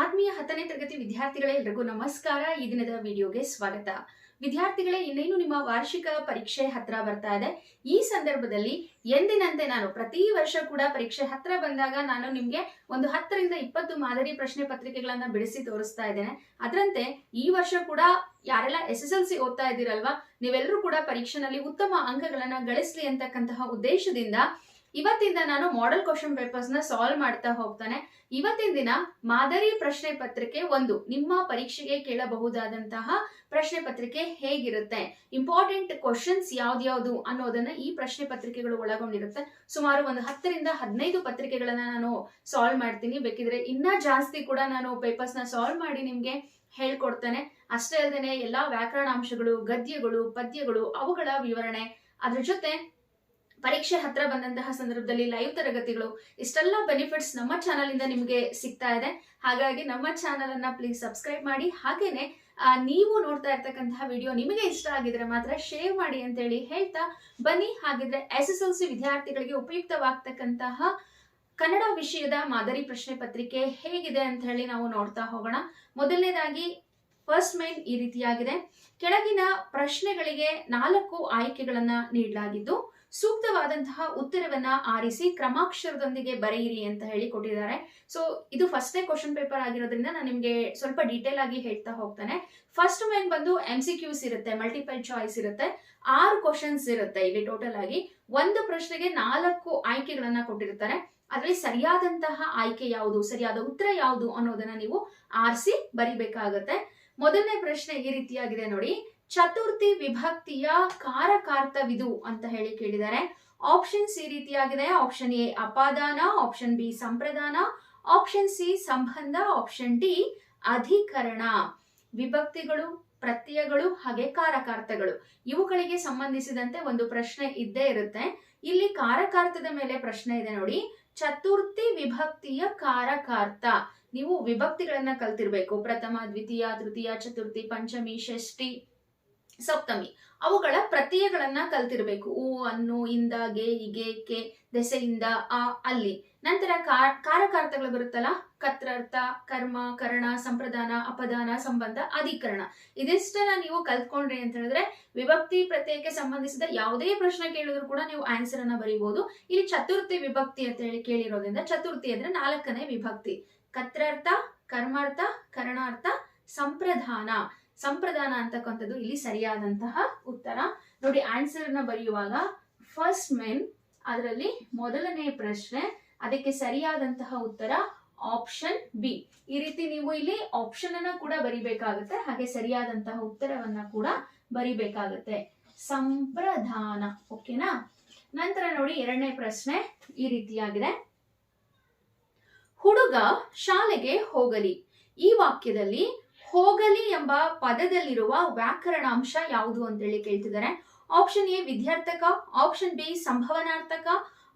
ಆತ್ಮೀಯ ಹತ್ತನೇ ತರಗತಿ ವಿದ್ಯಾರ್ಥಿಗಳೇ ಎಲ್ರಿಗೂ ನಮಸ್ಕಾರ. ಈ ದಿನದ ವಿಡಿಯೋಗೆ ಸ್ವಾಗತ. ವಿದ್ಯಾರ್ಥಿಗಳೇ, ಇನ್ನೇನು ನಿಮ್ಮ ವಾರ್ಷಿಕ ಪರೀಕ್ಷೆ ಹತ್ರ ಬರ್ತಾ ಇದೆ? ಈ ಸಂದರ್ಭದಲ್ಲಿ ಎಂದಿನಂತೆ ನಾನು ಪ್ರತಿ ವರ್ಷ ಕೂಡ ಪರೀಕ್ಷೆ ಹತ್ರ ಬಂದಾಗ ನಾನು ನಿಮ್ಗೆ ಒಂದು ಹತ್ತರಿಂದ ಇಪ್ಪತ್ತು ಮಾದರಿ ಪ್ರಶ್ನೆ ಪತ್ರಿಕೆಗಳನ್ನ ಬಿಡಿಸಿ ತೋರಿಸ್ತಾ ಇದ್ದೇನೆ. ಅದರಂತೆ ಈ ವರ್ಷ ಕೂಡ ಯಾರೆಲ್ಲ ಎಸ್ ಎಸ್ ಎಲ್ ಸಿ ಓದ್ತಾ ಇದ್ದೀರಲ್ವಾ, ನೀವೆಲ್ಲರೂ ಕೂಡ ಪರೀಕ್ಷೆನಲ್ಲಿ ಉತ್ತಮ ಅಂಕಗಳನ್ನ ಗಳಿಸ್ಲಿ ಅಂತಕ್ಕಂತಹ ಉದ್ದೇಶದಿಂದ ಇವತ್ತಿಂದ ನಾನು ಮಾಡೆಲ್ ಕ್ವಶನ್ ಪೇಪರ್ಸ್ನ ಸಾಲ್ವ್ ಮಾಡ್ತಾ ಹೋಗ್ತಾನೆ. ಇವತ್ತಿನ ದಿನ ಮಾದರಿ ಪ್ರಶ್ನೆ ಪತ್ರಿಕೆ ಒಂದು. ನಿಮ್ಮ ಪರೀಕ್ಷೆಗೆ ಕೇಳಬಹುದಾದಂತಹ ಪ್ರಶ್ನೆ ಪತ್ರಿಕೆ ಹೇಗಿರುತ್ತೆ? ಇಂಪಾರ್ಟೆಂಟ್ ಕ್ವಶನ್ಸ್ ಯಾವ್ದ್ಯಾವ್ದು ಅನ್ನೋದನ್ನ ಈ ಪ್ರಶ್ನೆ ಪತ್ರಿಕೆಗಳು ಒಳಗೊಂಡಿರುತ್ತೆ. ಸುಮಾರು ಒಂದು ಹತ್ತರಿಂದ ಹದಿನೈದು ಪತ್ರಿಕೆಗಳನ್ನ ನಾನು ಸಾಲ್ವ್ ಮಾಡ್ತೀನಿ. ಬೇಕಿದ್ರೆ ಇನ್ನ ಜಾಸ್ತಿ ಕೂಡ ನಾನು ಪೇಪರ್ಸ್ನ ಸಾಲ್ವ್ ಮಾಡಿ ನಿಮ್ಗೆ ಹೇಳ್ಕೊಡ್ತೇನೆ. ಅಷ್ಟೇ ಅಲ್ಲದೆ ಎಲ್ಲಾ ವ್ಯಾಕರಣಾಂಶಗಳು, ಗದ್ಯಗಳು, ಪದ್ಯಗಳು ಅವುಗಳ ವಿವರಣೆ. ಅದ್ರ ಜೊತೆ ಪರೀಕ್ಷೆ ಹತ್ರ ಬಂದಂತಹ ಸಂದರ್ಭದಲ್ಲಿ ಲೈವ್ ತರಗತಿಗಳು, ಇಷ್ಟೆಲ್ಲ ಬೆನಿಫಿಟ್ಸ್ ನಮ್ಮ ಚಾನಲ್ ಇಂದ ನಿಮಗೆ ಸಿಗ್ತಾ ಇದೆ. ಹಾಗಾಗಿ ನಮ್ಮ ಚಾನಲ್ ಅನ್ನ ಪ್ಲೀಸ್ ಸಬ್ಸ್ಕ್ರೈಬ್ ಮಾಡಿ. ಹಾಗೇನೆ ನೀವು ನೋಡ್ತಾ ಇರ್ತಕ್ಕಂತಹ ವಿಡಿಯೋ ನಿಮಗೆ ಇಷ್ಟ ಆಗಿದ್ರೆ ಮಾತ್ರ ಶೇರ್ ಮಾಡಿ ಅಂತೇಳಿ ಹೇಳ್ತಾ ಬನ್ನಿ. ಹಾಗಿದ್ರೆ ಎಸ್ ಎಸ್ ಎಲ್ ಸಿ ವಿದ್ಯಾರ್ಥಿಗಳಿಗೆ ಉಪಯುಕ್ತವಾಗ್ತಕ್ಕಂತಹ ಕನ್ನಡ ವಿಷಯದ ಮಾದರಿ ಪ್ರಶ್ನೆ ಪತ್ರಿಕೆ ಹೇಗಿದೆ ಅಂತ ಹೇಳಿ ನಾವು ನೋಡ್ತಾ ಹೋಗೋಣ. ಮೊದಲನೇದಾಗಿ ಫಸ್ಟ್ ಮೈನ್ ಈ ರೀತಿಯಾಗಿದೆ. ಕೆಳಗಿನ ಪ್ರಶ್ನೆಗಳಿಗೆ ನಾಲ್ಕು ಆಯ್ಕೆಗಳನ್ನ ನೀಡಲಾಗಿದ್ದು ಸೂಕ್ತವಾದಂತಹ ಉತ್ತರವನ್ನ ಆರಿಸಿ ಕ್ರಮಾಕ್ಷರದೊಂದಿಗೆ ಬರೆಯಿರಿ ಅಂತ ಹೇಳಿ ಕೊಟ್ಟಿದ್ದಾರೆ. ಸೊ ಇದು ಫಸ್ಟೇ ಕ್ವಶನ್ ಪೇಪರ್ ಆಗಿರೋದ್ರಿಂದ ನಾನು ನಿಮ್ಗೆ ಸ್ವಲ್ಪ ಡೀಟೇಲ್ ಆಗಿ ಹೇಳ್ತಾ ಹೋಗ್ತಾನೆ. ಫಸ್ಟ್ ಮೇನ್ ಬಂದು ಎಂ ಸಿ ಕ್ಯೂಸ್ ಇರುತ್ತೆ ಮಲ್ಟಿಪಲ್ ಚಾಯ್ಸ್ ಇರುತ್ತೆ. ಆರು ಕ್ವಶನ್ಸ್ ಇರುತ್ತೆ ಇಲ್ಲಿ ಟೋಟಲ್ ಆಗಿ. ಒಂದು ಪ್ರಶ್ನೆಗೆ ನಾಲ್ಕು ಆಯ್ಕೆಗಳನ್ನ ಕೊಟ್ಟಿರ್ತಾರೆ ಅದರಲ್ಲಿ ಸರಿಯಾದಂತಹ ಆಯ್ಕೆ ಯಾವುದು, ಸರಿಯಾದ ಉತ್ತರ ಯಾವುದು ಅನ್ನೋದನ್ನ ನೀವು ಆರಿಸಿ ಬರಿಬೇಕಾಗತ್ತೆ. ಮೊದಲನೇ ಪ್ರಶ್ನೆ ಈ ರೀತಿಯಾಗಿದೆ ನೋಡಿ. ಚತುರ್ಥಿ ವಿಭಕ್ತಿಯ ಕಾರಕಾರ್ಥವಿದು ಅಂತ ಹೇಳಿ ಕೇಳಿದ್ದಾರೆ. ಆಪ್ಷನ್ಸ್ ಈ ರೀತಿಯಾಗಿದೆ. ಆಪ್ಷನ್ ಎ ಅಪಾದಾನ ಆಪ್ಷನ್ ಬಿ ಸಂಪ್ರದಾನ ಆಪ್ಷನ್ ಸಿ ಸಂಬಂಧ ಆಪ್ಷನ್ ಡಿ ಅಧಿಕರಣ. ವಿಭಕ್ತಿಗಳು, ಪ್ರತ್ಯಯಗಳು, ಹಾಗೆ ಕಾರಕಾರ್ಥಗಳು. ಇವುಗಳಿಗೆ ಸಂಬಂಧಿಸಿದಂತೆ ಒಂದು ಪ್ರಶ್ನೆ ಇದ್ದೇ ಇರುತ್ತೆ. ಇಲ್ಲಿ ಕಾರಕಾರ್ಥದ ಮೇಲೆ ಪ್ರಶ್ನೆ ಇದೆ ನೋಡಿ. ಚತುರ್ಥಿ ವಿಭಕ್ತಿಯ ಕಾರಕಾರ್ಥ. ನೀವು ವಿಭಕ್ತಿಗಳನ್ನ ಕಲ್ತಿರ್ಬೇಕು. ಪ್ರಥಮ, ದ್ವಿತೀಯ, ತೃತೀಯ, ಚತುರ್ಥಿ, ಪಂಚಮಿ, ಷಷ್ಠಿ. ಸಪ್ತಮಿ. ಅವುಗಳ ಪ್ರತ್ಯಯಗಳನ್ನ ಕಲ್ತಿರ್ಬೇಕು. ಊ, ಅನ್ನು, ಇಂದ, ಗೆ, ಇಗೆ, ಕೆ, ದೆಸೆಯಿಂದ, ಆ, ಅಲ್ಲಿ. ನಂತರ ಕಾರಕಾರ್ಥಗಳು ಬರುತ್ತಲ್ಲ? ಕತ್ರರ್ಥ, ಕರ್ಮ, ಕರಣ, ಸಂಪ್ರದಾನ, ಅಪದಾನ, ಸಂಬಂಧ, ಅಧಿಕರಣ. ಇದಿಷ್ಟನ್ನ ನೀವು ಕಲ್ತ್ಕೊಂಡ್ರಿ ಅಂತ ಹೇಳಿದ್ರೆ, ವಿಭಕ್ತಿ ಪ್ರತ್ಯಯಕ್ಕೆ ಸಂಬಂಧಿಸಿದ ಯಾವುದೇ ಪ್ರಶ್ನೆ ಕೇಳಿದ್ರು ಕೂಡ ನೀವು ಆನ್ಸರ್ ಅನ್ನ ಬರೀಬಹುದು ಇಲ್ಲಿ ಚತುರ್ಥಿ ವಿಭಕ್ತಿ ಅಂತ ಹೇಳಿ ಕೇಳಿರೋದ್ರಿಂದ ಚತುರ್ಥಿ ಅಂದ್ರೆ ನಾಲ್ಕನೇ ವಿಭಕ್ತಿ. ಕತ್ರರ್ಥ, ಕರ್ಮಾರ್ಥ, ಕರಣಾರ್ಥ ಸಂಪ್ರದಾನ ಸಂಪ್ರದಾನ ಅಂತಕ್ಕಂಥದ್ದು ಇಲ್ಲಿ ಸರಿಯಾದಂತಹ ಉತ್ತರ. ನೋಡಿ ಆನ್ಸರ್ನ ಬರೆಯುವಾಗ ಫಸ್ಟ್ ಮೆನ್ ಅದರಲ್ಲಿ ಮೊದಲನೇ ಪ್ರಶ್ನೆ, ಅದಕ್ಕೆ ಸರಿಯಾದಂತಹ ಉತ್ತರ ಆಪ್ಷನ್ ಬಿ ಈ ರೀತಿ ನೀವು ಇಲ್ಲಿ ಆಪ್ಷನ್ ಅನ್ನ ಕೂಡ ಬರಿಬೇಕಾಗುತ್ತೆ, ಹಾಗೆ ಸರಿಯಾದಂತಹ ಉತ್ತರವನ್ನ ಕೂಡ ಬರಿಬೇಕಾಗುತ್ತೆ. ಸಂಪ್ರದಾನ ಓಕೆನಾ ನಂತರ ನೋಡಿ, ಎರಡನೇ ಪ್ರಶ್ನೆ ಈ ರೀತಿಯಾಗಿದೆ. ಹುಡುಗ ಶಾಲೆಗೆ ಹೋಗಲಿ. ಈ ವಾಕ್ಯದಲ್ಲಿ ಹೋಗಲಿ ಎಂಬ ಪದದಲ್ಲಿರುವ ವ್ಯಾಕರಣಾಂಶ ಯಾವುದು ಅಂತೇಳಿ ಕೇಳ್ತಿದ್ದಾರೆ. ಆಪ್ಷನ್ ಎ ವಿದ್ಯಾರ್ಥಕ ಆಪ್ಷನ್ ಬಿ ಸಂಭವನಾರ್ಥಕ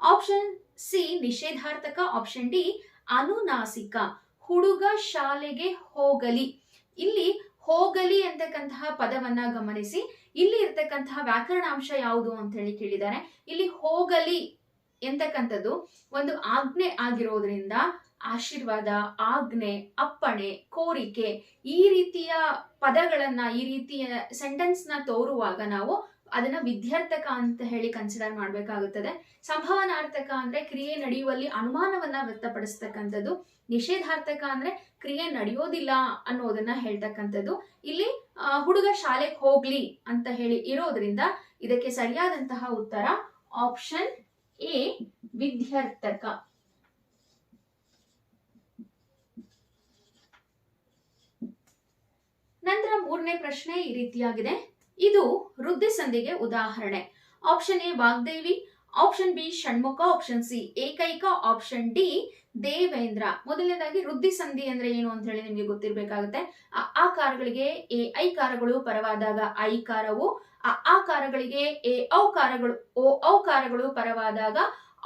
ಆಪ್ಷನ್ ಸಿ ನಿಷೇಧಾರ್ಥಕ ಆಪ್ಷನ್ ಡಿ ಅನುನಾಸಿಕ. ಹುಡುಗ ಶಾಲೆಗೆ ಹೋಗಲಿ. ಇಲ್ಲಿ ಹೋಗಲಿ ಅಂತಕ್ಕಂತಹ ಪದವನ್ನ ಗಮನಿಸಿ. ಇಲ್ಲಿ ಇರ್ತಕ್ಕಂತಹ ವ್ಯಾಕರಣಾಂಶ ಯಾವುದು ಅಂತ ಹೇಳಿ ಕೇಳಿದ್ದಾರೆ. ಇಲ್ಲಿ ಹೋಗಲಿ ಎಂತಕ್ಕಂಥದ್ದು ಒಂದು ಆಜ್ಞೆ ಆಗಿರೋದ್ರಿಂದ ಆಶೀರ್ವಾದ, ಆಜ್ಞೆ, ಅಪ್ಪಣೆ, ಕೋರಿಕೆ ಈ ರೀತಿಯ ಪದಗಳನ್ನ ಈ ರೀತಿಯ ಸೆಂಟೆನ್ಸ್ನ ತೋರುವಾಗ ನಾವು ಅದನ್ನ ವಿದ್ಯಾರ್ಥಕ ಅಂತ ಹೇಳಿ ಕನ್ಸಿಡರ್ ಮಾಡಬೇಕಾಗುತ್ತದೆ. ಸಂಭವನಾರ್ಥಕ ಅಂದ್ರೆ ಕ್ರಿಯೆ ನಡೆಯುವಲ್ಲಿ ಅನುಮಾನವನ್ನ ವ್ಯಕ್ತಪಡಿಸ್ತಕ್ಕಂಥದ್ದು. ನಿಷೇಧಾರ್ಥಕ ಅಂದ್ರೆ ಕ್ರಿಯೆ ನಡೆಯೋದಿಲ್ಲ ಅನ್ನೋದನ್ನ ಹೇಳ್ತಕ್ಕಂಥದ್ದು. ಇಲ್ಲಿ ಹುಡುಗ ಶಾಲೆಗೆ ಹೋಗ್ಲಿ ಅಂತ ಹೇಳಿ ಇರೋದ್ರಿಂದ ಇದಕ್ಕೆ ಸರಿಯಾದಂತಹ ಉತ್ತರ ಆಪ್ಷನ್ ಎ ವಿದ್ಯಾರ್ಥಕ. ನಂತರ ಮೂರನೇ ಪ್ರಶ್ನೆ ಈ ರೀತಿಯಾಗಿದೆ. ಇದು ವೃದ್ಧಿ ಸಂಧಿಗೆ ಉದಾಹರಣೆ. ಆಪ್ಷನ್ ಎ ವಾಗ್ದೇವಿ. ಆಪ್ಷನ್ ಬಿ ಷಣ್ಮುಖ. ಆಪ್ಷನ್ ಸಿ ಏಕೈಕ. ಆಪ್ಷನ್ ಡಿ ದೇವೇಂದ್ರ. ಮೊದಲನೇದಾಗಿ ವೃದ್ಧಿ ಸಂಧಿ ಅಂದ್ರೆ ಏನು ಅಂತ ಹೇಳಿ ನಿಮಗೆ ಗೊತ್ತಿರಬೇಕಾಗುತ್ತೆ. ಆ ಆಕಾರಗಳಿಗೆ ಎ ಕಾರಗಳು, ಪರವಾದಾಗ ಐಕಾರವು ಆ ಆಕಾರಗಳಿಗೆ ಎ ಔಕಾರಗಳು ಓ ಔಕಾರಗಳು ಪರವಾದಾಗ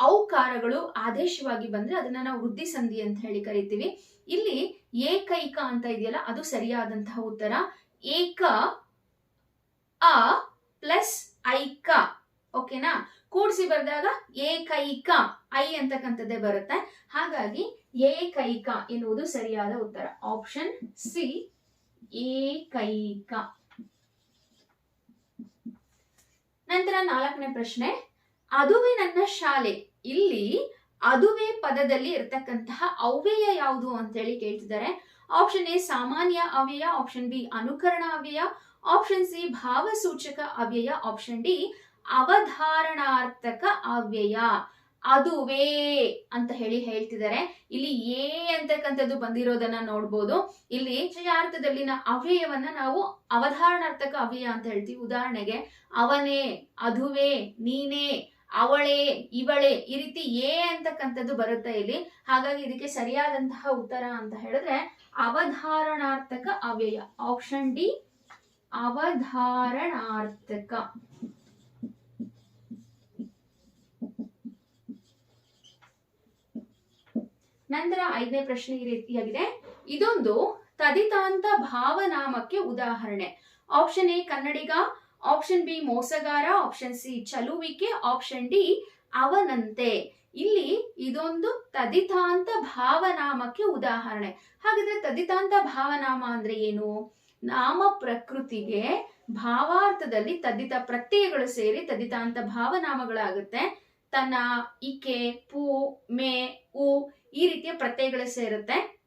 ಔಕಾರಗಳು ಆದೇಶವಾಗಿ ಬಂದ್ರೆ ಅದನ್ನ ನಾವು ವೃದ್ಧಿ ಸಂಧಿ ಅಂತ ಹೇಳಿ ಕರಿತೀವಿ. ಇಲ್ಲಿ ಏಕೈಕ ಅಂತ ಇದೆಯಲ್ಲ, ಅದು ಸರಿಯಾದಂತಹ ಉತ್ತರ. ಏಕ, ಅ ಪ್ಲಸ್ ಐಕ. ಓಕೆನಾ? ಕೂಡಿಸಿ ಬರೆದಾಗ ಏಕೈಕ, ಐ ಅಂತಕ್ಕಂಥದ್ದೇ ಬರುತ್ತೆ. ಹಾಗಾಗಿ ಏಕೈಕ ಎನ್ನುವುದು ಸರಿಯಾದ ಉತ್ತರ. ಆಪ್ಷನ್ ಸಿ ಏಕೈಕ. ನಂತರ ನಾಲ್ಕನೇ ಪ್ರಶ್ನೆ. ಅದುವೇ ನನ್ನ ಶಾಲೆ. ಇಲ್ಲಿ ಅದುವೇ ಪದದಲ್ಲಿ ಇರತಕ್ಕಂತಹ ಅವ್ಯಯ ಯಾವುದು ಅಂತ ಹೇಳಿ ಕೇಳ್ತಿದ್ದಾರೆ. ಆಪ್ಷನ್ ಎ ಸಾಮಾನ್ಯ ಅವ್ಯಯ. ಆಪ್ಷನ್ ಬಿ ಅನುಕರಣ ಅವ್ಯಯ. ಆಪ್ಷನ್ ಸಿ ಭಾವಸೂಚಕ ಅವ್ಯಯ. ಆಪ್ಷನ್ ಡಿ ಅವಧಾರಣಾರ್ಥಕ ಅವ್ಯಯ. ಅದುವೇ ಅಂತ ಹೇಳಿ ಹೇಳ್ತಿದ್ದಾರೆ. ಇಲ್ಲಿ ಏ ಅಂತಕ್ಕಂಥದ್ದು ಬಂದಿರೋದನ್ನ ನೋಡ್ಬೋದು. ಇಲ್ಲಿ ವಿಷಯಾರ್ಥದಲ್ಲಿನ ಅವ್ಯಯವನ್ನ ನಾವು ಅವಧಾರಣಾರ್ಥಕ ಅವ್ಯಯ ಅಂತ ಹೇಳ್ತೀವಿ. ಉದಾಹರಣೆಗೆ, ಅವನೇ, ಅದುವೇ, ನೀನೇ ಅವಳೇ, ಇವಳೆ ಈ ರೀತಿ ಏ ಅಂತಕ್ಕಂಥದ್ದು ಬರುತ್ತೆ ಇಲ್ಲಿ. ಹಾಗಾಗಿ ಇದಕ್ಕೆ ಸರಿಯಾದಂತಹ ಉತ್ತರ ಅಂತ ಹೇಳಿದ್ರೆ ಅವಧಾರಣಾರ್ಥಕ ಅವ್ಯಯ ಆಪ್ಷನ್ ಡಿ ಅವಧಾರಣಾರ್ಥಕ. ನಂತರ ಐದನೇ ಪ್ರಶ್ನೆ ಈ ರೀತಿಯಾಗಿದೆ. ಇದೊಂದು ತದಿತಾಂತ ಭಾವನಾಮಕ್ಕೆ ಉದಾಹರಣೆ. ಆಪ್ಷನ್ ಎ ಕನ್ನಡಿಗ. ಆಪ್ಷನ್ ಬಿ ಮೋಸಗಾರ. ಆಪ್ಷನ್ ಸಿ ಚಲುವಿಕೆ. ಆಪ್ಷನ್ ಡಿ ಅವನಂತೆ. ಇಲ್ಲಿ ಇದೊಂದು ತದಿತಾಂತ ಭಾವನಾಮಕ್ಕೆ ಉದಾಹರಣೆ. ಹಾಗಾದ್ರೆ ತದಿತಾಂತ ಭಾವನಾಮ ಅಂದ್ರೆ ಏನು? ನಾಮ ಪ್ರಕೃತಿಗೆ ಭಾವಾರ್ಥದಲ್ಲಿ ತದ್ದಿತ ಪ್ರತ್ಯಯಗಳು ಸೇರಿ ತದಿತಾಂತ ಭಾವನಾಮಗಳಾಗುತ್ತೆ. ತನ, ಇಕೆ, ಪೂ, ಮೇ, ಉ ಈ ರೀತಿಯ ಪ್ರತ್ಯಯಗಳು ಸೇರುತ್ತೆ.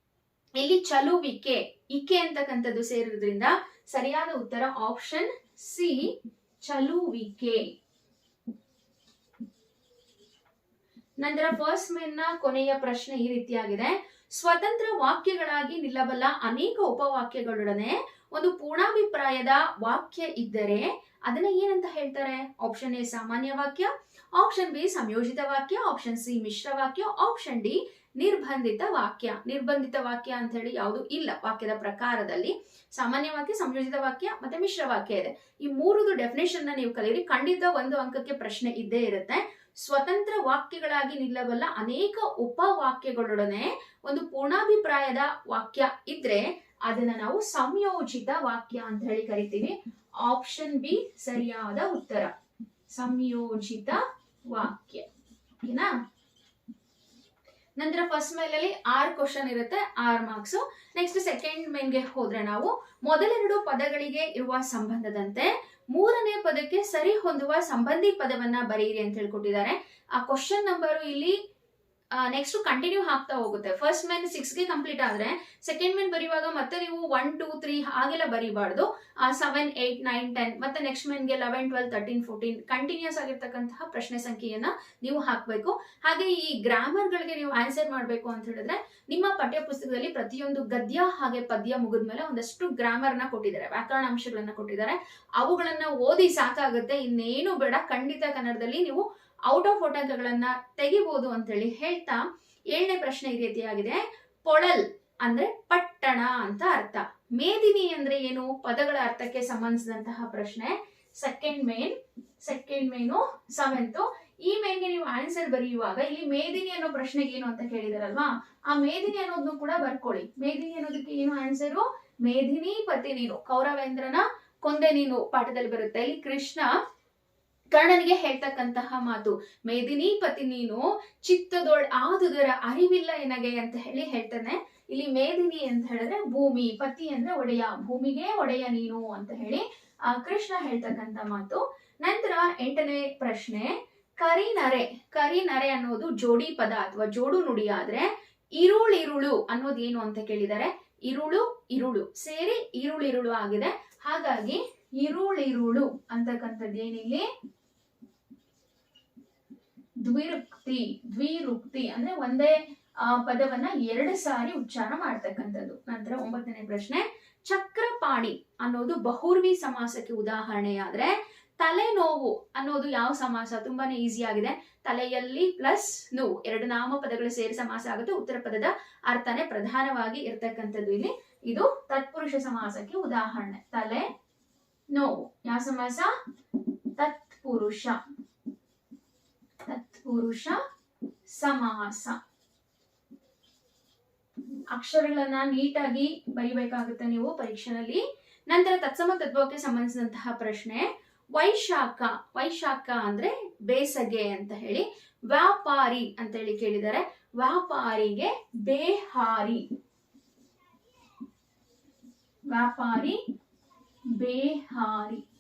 ಇಲ್ಲಿ ಚಲುವಿಕೆ, ಇಕೆ ಅಂತಕ್ಕಂಥದ್ದು ಸೇರೋದ್ರಿಂದ ಸರಿಯಾದ ಉತ್ತರ ಆಪ್ಷನ್ ಸಿ ಚಲುವಿಕೆ. ನಂತರ ಫಸ್ಟ್ ಮೇನ್ನ ಕೊನೆಯ ಪ್ರಶ್ನೆ ಈ ರೀತಿಯಾಗಿದೆ. ಸ್ವತಂತ್ರ ವಾಕ್ಯಗಳಾಗಿ ನಿಲ್ಲಬಲ್ಲ ಅನೇಕ ಉಪವಾಕ್ಯಗಳೊಡನೆ ಒಂದು ಪೂರ್ಣಾಭಿಪ್ರಾಯದ ವಾಕ್ಯ ಇದ್ದರೆ ಅದನ್ನ ಏನಂತ ಹೇಳ್ತಾರೆ? ಆಪ್ಷನ್ ಎ ಸಾಮಾನ್ಯ ವಾಕ್ಯ ಆಪ್ಷನ್ ಬಿ ಸಂಯೋಜಿತ ವಾಕ್ಯ ಆಪ್ಷನ್ ಸಿ ಮಿಶ್ರ ವಾಕ್ಯ ಆಪ್ಷನ್ ಡಿ ನಿರ್ಬಂಧಿತ ವಾಕ್ಯ. ನಿರ್ಬಂಧಿತ ವಾಕ್ಯ ಅಂತ ಹೇಳಿ ಯಾವುದು ಇಲ್ಲ. ವಾಕ್ಯದ ಪ್ರಕಾರದಲ್ಲಿ ಸಾಮಾನ್ಯ ವಾಕ್ಯ, ಸಂಯೋಜಿತ ವಾಕ್ಯ ಮತ್ತೆ ಮಿಶ್ರ ವಾಕ್ಯ ಇದೆ. ಈ ಮೂರುದು ಡೆಫಿನೇಷನ್ನ ನೀವು ಕಲಿಯಿರಿ ಖಂಡಿತ ಒಂದು ಅಂಕಕ್ಕೆ ಪ್ರಶ್ನೆ ಇದ್ದೇ ಇರುತ್ತೆ. ಸ್ವತಂತ್ರ ವಾಕ್ಯಗಳಾಗಿ ನಿಲ್ಲಬಲ್ಲ ಅನೇಕ ಉಪವಾಕ್ಯಗಳೊಡನೆ ಒಂದು ಪೂರ್ಣಾಭಿಪ್ರಾಯದ ವಾಕ್ಯ ಇದ್ರೆ ಅದನ್ನ ನಾವು ಸಂಯೋಜಿತ ವಾಕ್ಯ ಅಂತ ಹೇಳಿ ಕರಿತೀವಿ. ಆಪ್ಷನ್ ಬಿ ಸರಿಯಾದ ಉತ್ತರ. ಸಂಯೋಜಿತ ವಾಕ್ಯ. ಓಕೆನಾ? ನಂತರ ಫಸ್ಟ್ ಮೇಲಲ್ಲಿ ಆರ್ ಕ್ವಶನ್ ಇರುತ್ತೆ, ಆರ್ ಮಾರ್ಕ್ಸ್ ನೆಕ್ಸ್ಟ್ ಸೆಕೆಂಡ್ ಮೇನ್ಗೆ ಹೋದ್ರೆ ನಾವು ಮೊದಲೆರಡು ಪದಗಳಿಗೆ ಇರುವ ಸಂಬಂಧದಂತೆ ಮೂರನೇ ಪದಕ್ಕೆ ಸರಿ ಹೊಂದುವ ಸಂಬಂಧಿ ಪದವನ್ನ ಬರೆಯಿರಿ ಅಂತ ಹೇಳ್ಕೊಟ್ಟಿದ್ದಾರೆ. ಆ ಕ್ವಶನ್ ನಂಬರ್ ಇಲ್ಲಿ ನೆಕ್ಸ್ಟ್ ಕಂಟಿನ್ಯೂ ಆಗ್ತಾ ಹೋಗುತ್ತೆ. ಫಸ್ಟ್ ಮೆನ್ ಸಿಕ್ಸ್ಗೆ ಕಂಪ್ಲೀಟ್ ಆದ್ರೆ ಸೆಕೆಂಡ್ ಮೆನ್ ಬರೆಯುವಾಗ ಮತ್ತೆ ನೀವು ಒನ್ ಟೂ ತ್ರೀ ಹಾಗೆಲ್ಲ ಬರೀಬಾರ್ದು. ಸೆವೆನ್ ಏಯ್ಟ್ ನೈನ್ ಟೆನ್ ಮತ್ತೆ next ಮೆನ್ಗೆ eleven twelve thirteen fourteen continues ಆಗಿರ್ತಕ್ಕಂತಹ ಪ್ರಶ್ನೆ ಸಂಖ್ಯೆಯನ್ನ ನೀವು ಹಾಕಬೇಕು. ಹಾಗೆ ಈ ಗ್ರಾಮರ್ಗಳಿಗೆ ನೀವು ಆನ್ಸರ್ ಮಾಡಬೇಕು ಅಂತ ಹೇಳಿದ್ರೆ, ನಿಮ್ಮ ಪಠ್ಯ ಪುಸ್ತಕದಲ್ಲಿ ಪ್ರತಿಯೊಂದು ಗದ್ಯ ಹಾಗೆ ಪದ್ಯ ಮುಗಿದ್ಮೇಲೆ ಒಂದಷ್ಟು ಗ್ರಾಮರ್ನ ಕೊಟ್ಟಿದ್ದಾರೆ ವ್ಯಾಕರಣ ಅಂಶಗಳನ್ನ ಕೊಟ್ಟಿದ್ದಾರೆ. ಅವುಗಳನ್ನ ಓದಿ ಸಾಕಾಗುತ್ತೆ, ಇನ್ನೇನು ಬೇಡ. ಖಂಡಿತ ಕನ್ನಡದಲ್ಲಿ ನೀವು ಔಟ್ ಆಫ್ ಅಂಕಗಳನ್ನ ತೆಗಿಬಹುದು ಅಂತೇಳಿ ಹೇಳ್ತಾ ಏಳನೇ ಪ್ರಶ್ನೆ ಈ ರೀತಿಯಾಗಿದೆ. ಪೊಳಲ್ ಅಂದ್ರೆ ಪಟ್ಟಣ ಅಂತ ಅರ್ಥ. ಮೇದಿನಿ ಅಂದ್ರೆ ಏನು? ಪದಗಳ ಅರ್ಥಕ್ಕೆ ಸಂಬಂಧಿಸಿದಂತಹ ಪ್ರಶ್ನೆ. Second main second main seventh ಈ ಮೇನ್ಗೆ ನೀವು ಆನ್ಸರ್ ಬರೆಯುವಾಗ ಇಲ್ಲಿ ಮೇದಿನಿ ಅನ್ನೋ ಪ್ರಶ್ನೆಗೆ ಏನು ಅಂತ ಕೇಳಿದಾರಲ್ವಾ? ಆ ಮೇದಿನಿ ಅನ್ನೋದನ್ನು ಕೂಡ ಬರ್ಕೊಳ್ಳಿ. ಮೇದಿನಿ ಅನ್ನೋದಕ್ಕೆ ಏನು ಆನ್ಸರು ಮೇದಿನಿ ಪತಿ ನೀನು, ಕೌರವೇಂದ್ರನ ಕೊಂದೆ ನೀನು ಪಾಠದಲ್ಲಿ ಬರುತ್ತೆ. ಇಲ್ಲಿ ಕೃಷ್ಣ ಕರ್ಣನಿಗೆ ಹೇಳ್ತಕ್ಕಂತಹ ಮಾತು, ಮೇದಿನಿ ಪತಿ ನೀನು ಚಿತ್ತದೊಳ್ ಆದುದರ ಅರಿವಿಲ್ಲ ಎನಗೆ ಅಂತ ಹೇಳಿ ಹೇಳ್ತಾನೆ. ಇಲ್ಲಿ ಮೇದಿನಿ ಅಂತ ಹೇಳಿದ್ರೆ ಭೂಮಿ, ಪತಿ ಅಂದ್ರೆ ಒಡೆಯ, ಭೂಮಿಗೆ ಒಡೆಯ ನೀನು ಅಂತ ಹೇಳಿ, ಆ, ಕೃಷ್ಣ ಹೇಳ್ತಕ್ಕಂತ ಮಾತು. ನಂತರ ಎಂಟನೇ ಪ್ರಶ್ನೆ, ಕರಿನರೆ ಕರಿನರೆ ಅನ್ನೋದು ಜೋಡಿ ಪದ ಅಥವಾ ಜೋಡು ನುಡಿ ಆದ್ರೆ ಅನ್ನೋದು ಏನು ಅಂತ ಕೇಳಿದ್ದಾರೆ. ಇರುಳು ಇರುಳು ಸೇರಿ ಇರುಳಿರುಳು ಆಗಿದೆ. ಹಾಗಾಗಿ, ಇರುಳಿರುಳು ಅಂತಕ್ಕಂಥದ್ದು ಏನಿಲ್ಲಿ? ದ್ವಿರುಕ್ತಿ ದ್ವಿರುಕ್ತಿ ಅಂದ್ರೆ ಒಂದೇ ಆ, ಪದವನ್ನ ಎರಡು ಸಾರಿ ಉಚ್ಚಾರ ಮಾಡ್ತಕ್ಕಂಥದ್ದು. ನಂತರ ಒಂಬತ್ತನೇ ಪ್ರಶ್ನೆ ಚಕ್ರಪಾಣಿ ಅನ್ನೋದು ಬಹುರ್ವಿ ಸಮಾಸಕ್ಕೆ ಉದಾಹರಣೆಯಾದ್ರೆ ತಲೆನೋವು ಅನ್ನೋದು ಯಾವ ಸಮಾಸ? ತುಂಬಾನೇ ಈಸಿ ಆಗಿದೆ. ತಲೆಯಲ್ಲಿ ಪ್ಲಸ್ ನೋವು. ಎರಡು ನಾಮ ಪದಗಳು ಸೇರಿ ಸಮಾಸ ಆಗುತ್ತೆ. ಉತ್ತರ ಪದದ ಅರ್ಥನೇ ಪ್ರಧಾನವಾಗಿ ಇರ್ತಕ್ಕಂಥದ್ದು ಇಲ್ಲಿ. ಇದು ತತ್ಪುರುಷ ಸಮಾಸಕ್ಕೆ ಉದಾಹರಣೆ. ತಲೆ ನೋವು ಯಾವ ಸಮಾಸ? ತತ್ಪುರುಷ. ತತ್ಪುರುಷ ಸಮಾಸ. ಅಕ್ಷರಗಳನ್ನ ನೀಟಾಗಿ ಬರಿಬೇಕಾಗುತ್ತೆ ನೀವು ಪರೀಕ್ಷೆನಲ್ಲಿ. ನಂತರ ತತ್ಸಮ ತತ್ವಕ್ಕೆ ಸಂಬಂಧಿಸಿದಂತಹ ಪ್ರಶ್ನೆ, ವೈಶಾಖ ವೈಶಾಖ ಅಂದ್ರೆ ಬೇಸಗೆ ಅಂತ ಹೇಳಿ, ವ್ಯಾಪಾರಿ ಅಂತ ಹೇಳಿ ಕೇಳಿದ್ದಾರೆ. ವ್ಯಾಪಾರಿಗೆ ಬೇಹಾರಿ. ವ್ಯಾಪಾರಿ, ಬೇಹಾರಿ.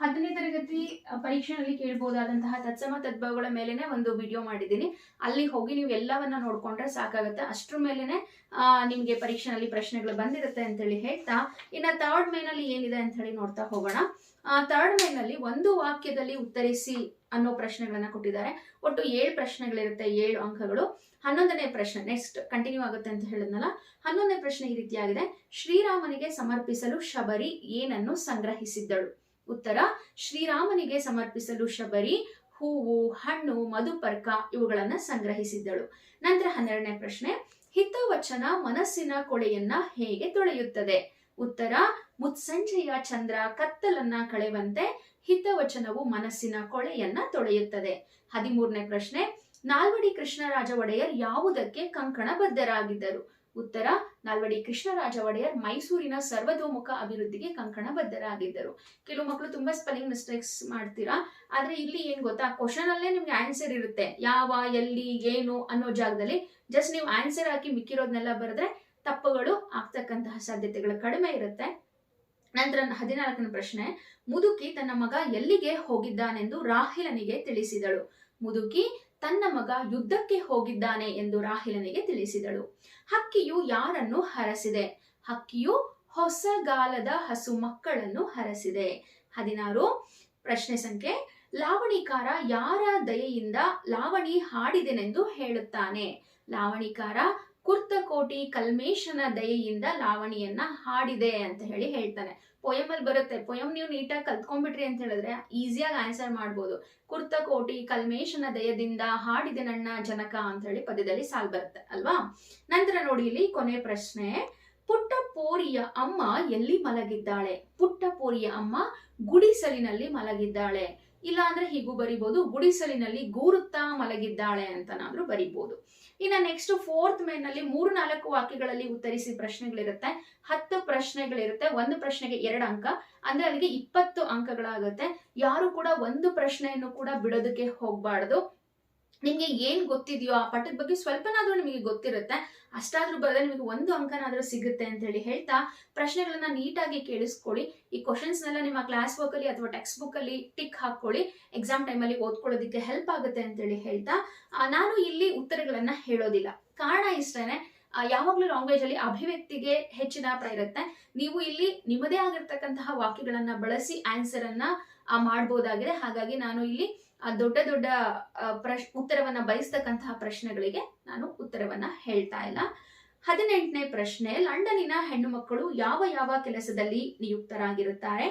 ಹತ್ತನೇ ತರಗತಿ ಪರೀಕ್ಷೆಯಲ್ಲಿ ಕೇಳಬಹುದಾದಂತಹ ತತ್ಸಮ ತದ್ಭವಗಳ ಮೇಲೆನೆ ಒಂದು ವಿಡಿಯೋ ಮಾಡಿದ್ದೀನಿ. ಅಲ್ಲಿ ಹೋಗಿ ನೀವು ಎಲ್ಲವನ್ನ ನೋಡ್ಕೊಂಡ್ರೆ ಸಾಕಾಗುತ್ತೆ. ಅಷ್ಟ್ರ ಮೇಲೆನೆ ನಿಮಗೆ ಪರೀಕ್ಷೆನಲ್ಲಿ ಪ್ರಶ್ನೆಗಳು ಬಂದಿರುತ್ತೆ ಅಂತೇಳಿ ಹೇಳ್ತಾ, ಇನ್ನ ಥರ್ಡ್ ಅಲ್ಲಿ ಏನಿದೆ ಅಂತ ಹೇಳಿ ನೋಡ್ತಾ ಹೋಗೋಣ. ಥರ್ಡ್ ಅಲ್ಲಿ ಒಂದು ವಾಕ್ಯದಲ್ಲಿ ಉತ್ತರಿಸಿ ಅನ್ನೋ ಪ್ರಶ್ನೆಗಳನ್ನ ಕೊಟ್ಟಿದ್ದಾರೆ. ಒಟ್ಟು ಏಳು ಪ್ರಶ್ನೆಗಳಿರುತ್ತೆ, ಏಳು ಅಂಕಗಳು. ಹನ್ನೊಂದನೇ ಪ್ರಶ್ನೆ ನೆಕ್ಸ್ಟ್ ಕಂಟಿನ್ಯೂ ಆಗುತ್ತೆ ಅಂತ ಹೇಳಿದ್ನಲ್ಲ, ಹನ್ನೊಂದನೇ ಪ್ರಶ್ನೆ ಈ ರೀತಿಯಾಗಿದೆ. ಶ್ರೀರಾಮನಿಗೆ ಸಮರ್ಪಿಸಲು ಶಬರಿ ಏನನ್ನು ಸಂಗ್ರಹಿಸಿದ್ದಳು? ಉತ್ತರ, ಶ್ರೀರಾಮನಿಗೆ ಸಮರ್ಪಿಸಲು ಶಬರಿ, ಹೂವು, ಹಣ್ಣು, ಮಧುಪರ್ಕ ಇವುಗಳನ್ನ ಸಂಗ್ರಹಿಸಿದ್ದಳು. ನಂತರ ಹನ್ನೆರಡನೇ ಪ್ರಶ್ನೆ, ಹಿತವಚನ ಮನಸ್ಸಿನ ಕೊಳೆಯನ್ನ ಹೇಗೆ ತೊಳೆಯುತ್ತದೆ? ಉತ್ತರ, ಮುತ್ಸಂಜೆಯ ಚಂದ್ರ ಕತ್ತಲನ್ನ ಕಳೆವಂತೆ ಹಿತವಚನವು ಮನಸ್ಸಿನ ಕೊಳೆಯನ್ನ ತೊಳೆಯುತ್ತದೆ. ಹದಿಮೂರನೇ ಪ್ರಶ್ನೆ, ನಾಲ್ವಡಿ ಕೃಷ್ಣರಾಜ ಒಡೆಯರ್ ಯಾವುದಕ್ಕೆ ಕಂಕಣಬದ್ಧರಾಗಿದ್ದರು ಉತ್ತರ, ನಾಲ್ವಡಿ ಕೃಷ್ಣರಾಜ ಒಡೆಯರ್ ಮೈಸೂರಿನ ಸರ್ವತೋಮುಖ ಅಭಿವೃದ್ಧಿಗೆ ಕಂಕಣಬದ್ಧರಾಗಿದ್ದರು. ಕೆಲವು ಮಕ್ಕಳು ತುಂಬಾ ಸ್ಪೆಲ್ಲಿಂಗ್ ಮಿಸ್ಟೇಕ್ಸ್ ಮಾಡ್ತೀರಾ? ಆದ್ರೆ ಇಲ್ಲಿ ಏನ್ ಗೊತ್ತಾ? ಕ್ವಶನ್ ಅಲ್ಲೇ ನಿಮ್ಗೆ ಆನ್ಸರ್ ಇರುತ್ತೆ. ಯಾವ, ಎಲ್ಲಿ, ಏನು ಅನ್ನೋ ಜಾಗದಲ್ಲಿ ಜಸ್ಟ್ ನೀವು ಆನ್ಸರ್ ಹಾಕಿ ಮಿಕ್ಕಿರೋದ್ನೆಲ್ಲ ಬರೆದ್ರೆ ತಪ್ಪುಗಳು ಆಗ್ತಕ್ಕಂತಹ ಸಾಧ್ಯತೆಗಳು ಕಡಿಮೆ ಇರುತ್ತೆ. ನಂತರ ಹದಿನಾಲ್ಕನೇ ಪ್ರಶ್ನೆ, ಮುದುಕಿ ತನ್ನ ಮಗ ಎಲ್ಲಿಗೆ ಹೋಗಿದ್ದಾನೆಂದು ರಾಹಿಲನಿಗೆ ತಿಳಿಸಿದಳು. ಮುದುಕಿ ತನ್ನ ಮಗ ಯುದ್ಧಕ್ಕೆ ಹೋಗಿದ್ದಾನೆ ಎಂದು ರಾಹಿಲನಿಗೆ ತಿಳಿಸಿದಳು. ಹಕ್ಕಿಯು ಯಾರನ್ನು ಹರಸಿದೆ? ಹಕ್ಕಿಯು ಹೊಸಗಾಲದ ಹಸು ಮಕ್ಕಳನ್ನು ಹರಸಿದೆ. ಹದಿನಾರು. ಪ್ರಶ್ನೆ ಸಂಖ್ಯೆ. ಲಾವಣಿಕಾರ ಯಾರ ದಯೆಯಿಂದ ಲಾವಣಿ ಹಾಡಿದೆನೆಂದು ಹೇಳುತ್ತಾನೆ? ಲಾವಣಿಕಾರ ಕುರ್ತಕೋಟಿ ಕಲ್ಮೇಶನ ದಯೆಯಿಂದ ಲಾವಣಿಯನ್ನ ಹಾಡಿದೆ ಅಂತ ಹೇಳಿ ಹೇಳ್ತಾನೆ. ಪೊಯಮ್ ಅಲ್ಲಿ ಬರುತ್ತೆ. ಪೊಯಮ್ ನೀವು ನೀಟಾಗಿ ಕಲ್ತ್ಕೊಂಡ್ಬಿಟ್ರಿ ಅಂತ ಹೇಳಿದ್ರೆ ಈಸಿಯಾಗಿ ಆನ್ಸರ್ ಮಾಡ್ಬೋದು. ಕುರ್ತಕೋಟಿ ಕಲ್ಮೇಶನ ದಯದಿಂದ ಹಾಡಿದೆ ನನ್ನ ಜನಕ ಅಂತ ಹೇಳಿ ಪದ್ಯದಲ್ಲಿ ಸಾಲ್ ಬರುತ್ತೆ. ಅಲ್ವಾ? ನಂತರ ನೋಡಿ ಇಲ್ಲಿ ಕೊನೆ ಪ್ರಶ್ನೆ. ಪುಟ್ಟ ಪೋರಿಯ ಅಮ್ಮ ಎಲ್ಲಿ ಮಲಗಿದ್ದಾಳೆ? ಪುಟ್ಟ ಪೋರಿಯ ಅಮ್ಮ ಗುಡಿಸಲಿನಲ್ಲಿ ಮಲಗಿದ್ದಾಳೆ. ಇಲ್ಲ ಅಂದ್ರೆ ಹೀಗೂ ಬರಿಬಹುದು ಗುಡಿಸಲಿನಲ್ಲಿ ಗೂರುತ್ತಾ ಮಲಗಿದ್ದಾಳೆ ಅಂತನಾದ್ರೂ ಬರಿಬಹುದು ಇನ್ನ ನೆಕ್ಸ್ಟ್ ಫೋರ್ತ್ ಮೇನಲ್ಲಿ ಮೂರು ನಾಲ್ಕು ವಾಕ್ಯಗಳಲ್ಲಿ ಉತ್ತರಿಸಿ ಪ್ರಶ್ನೆಗಳಿರುತ್ತೆ. ಹತ್ತು ಪ್ರಶ್ನೆಗಳಿರುತ್ತೆ. ಒಂದು ಪ್ರಶ್ನೆಗೆ ಎರಡು ಅಂಕ. ಅಂದ್ರೆ ಅಲ್ಲಿಗೆ ಇಪ್ಪತ್ತು ಅಂಕಗಳಾಗುತ್ತೆ. ಯಾರು ಕೂಡ ಒಂದು ಪ್ರಶ್ನೆಯನ್ನು ಕೂಡ ಬಿಡೋದಕ್ಕೆ ಹೋಗ್ಬಾರ್ದು. ನಿಮ್ಗೆ ಏನ್ ಗೊತ್ತಿದೆಯೋ ಆ ಪಠದ ಬಗ್ಗೆ ಸ್ವಲ್ಪನಾದ್ರೂ ನಿಮಗೆ ಗೊತ್ತಿರುತ್ತೆ. ಅಷ್ಟಾದ್ರೂ ಬರದೆ ನಿಮಗೆ ಒಂದು ಅಂಕನಾದ್ರೂ ಸಿಗುತ್ತೆ ಅಂತ ಹೇಳಿ ಹೇಳ್ತಾ ಪ್ರಶ್ನೆಗಳನ್ನ ನೀಟಾಗಿ ಕೇಳಿಸ್ಕೊಳ್ಳಿ. ಈ ಕ್ವಶನ್ಸ್ ನೆಲ್ಲ ನಿಮ್ಮ ಕ್ಲಾಸ್ ವರ್ಕ್ ಅಲ್ಲಿ ಅಥವಾ ಟೆಕ್ಸ್ಟ್ ಬುಕ್ ಅಲ್ಲಿ ಟಿಕ್ ಹಾಕೊಳ್ಳಿ ಎಕ್ಸಾಮ್ ಟೈಮಲ್ಲಿ ಓದ್ಕೊಳ್ಳೋದಕ್ಕೆ ಹೆಲ್ಪ್ ಆಗುತ್ತೆ ಅಂತ ಹೇಳಿ ಹೇಳ್ತಾ ನಾನು ಇಲ್ಲಿ ಉತ್ತರಗಳನ್ನ ಹೇಳೋದಿಲ್ಲ. ಕಾರಣ ಇಷ್ಟೇನೆ ಯಾವಾಗ್ಲೂ ಲ್ಯಾಂಗ್ವೇಜ್ ಅಲ್ಲಿ ಅಭಿವ್ಯಕ್ತಿಗೆ ಹೆಚ್ಚಿನ ಪ್ರ ಇರುತ್ತೆ. ನೀವು ಇಲ್ಲಿ ನಿಮ್ಮದೇ ಆಗಿರ್ತಕ್ಕಂತಹ ವಾಕ್ಯಗಳನ್ನ ಬಳಸಿ ಆನ್ಸರ್ ಅನ್ನ ಆ, ಮಾಡ್ಬೋದಾಗಿದೆ. ಹಾಗಾಗಿ ನಾನು ಇಲ್ಲಿ ದೊಡ್ಡ ದೊಡ್ಡ ಆ, ಪ್ರಶ್ ಉತ್ತರವನ್ನ ಬಯಸ್ತಕ್ಕಂತಹ ಪ್ರಶ್ನೆಗಳಿಗೆ ನಾನು ಉತ್ತರವನ್ನ ಹೇಳ್ತಾ ಇಲ್ಲ. ಹದಿನೆಂಟನೇ ಪ್ರಶ್ನೆ ಲಂಡನಿನ ಹೆಣ್ಣು ಮಕ್ಕಳು ಯಾವ ಯಾವ ಕೆಲಸದಲ್ಲಿ ನಿಯುಕ್ತರಾಗಿರುತ್ತಾರೆ?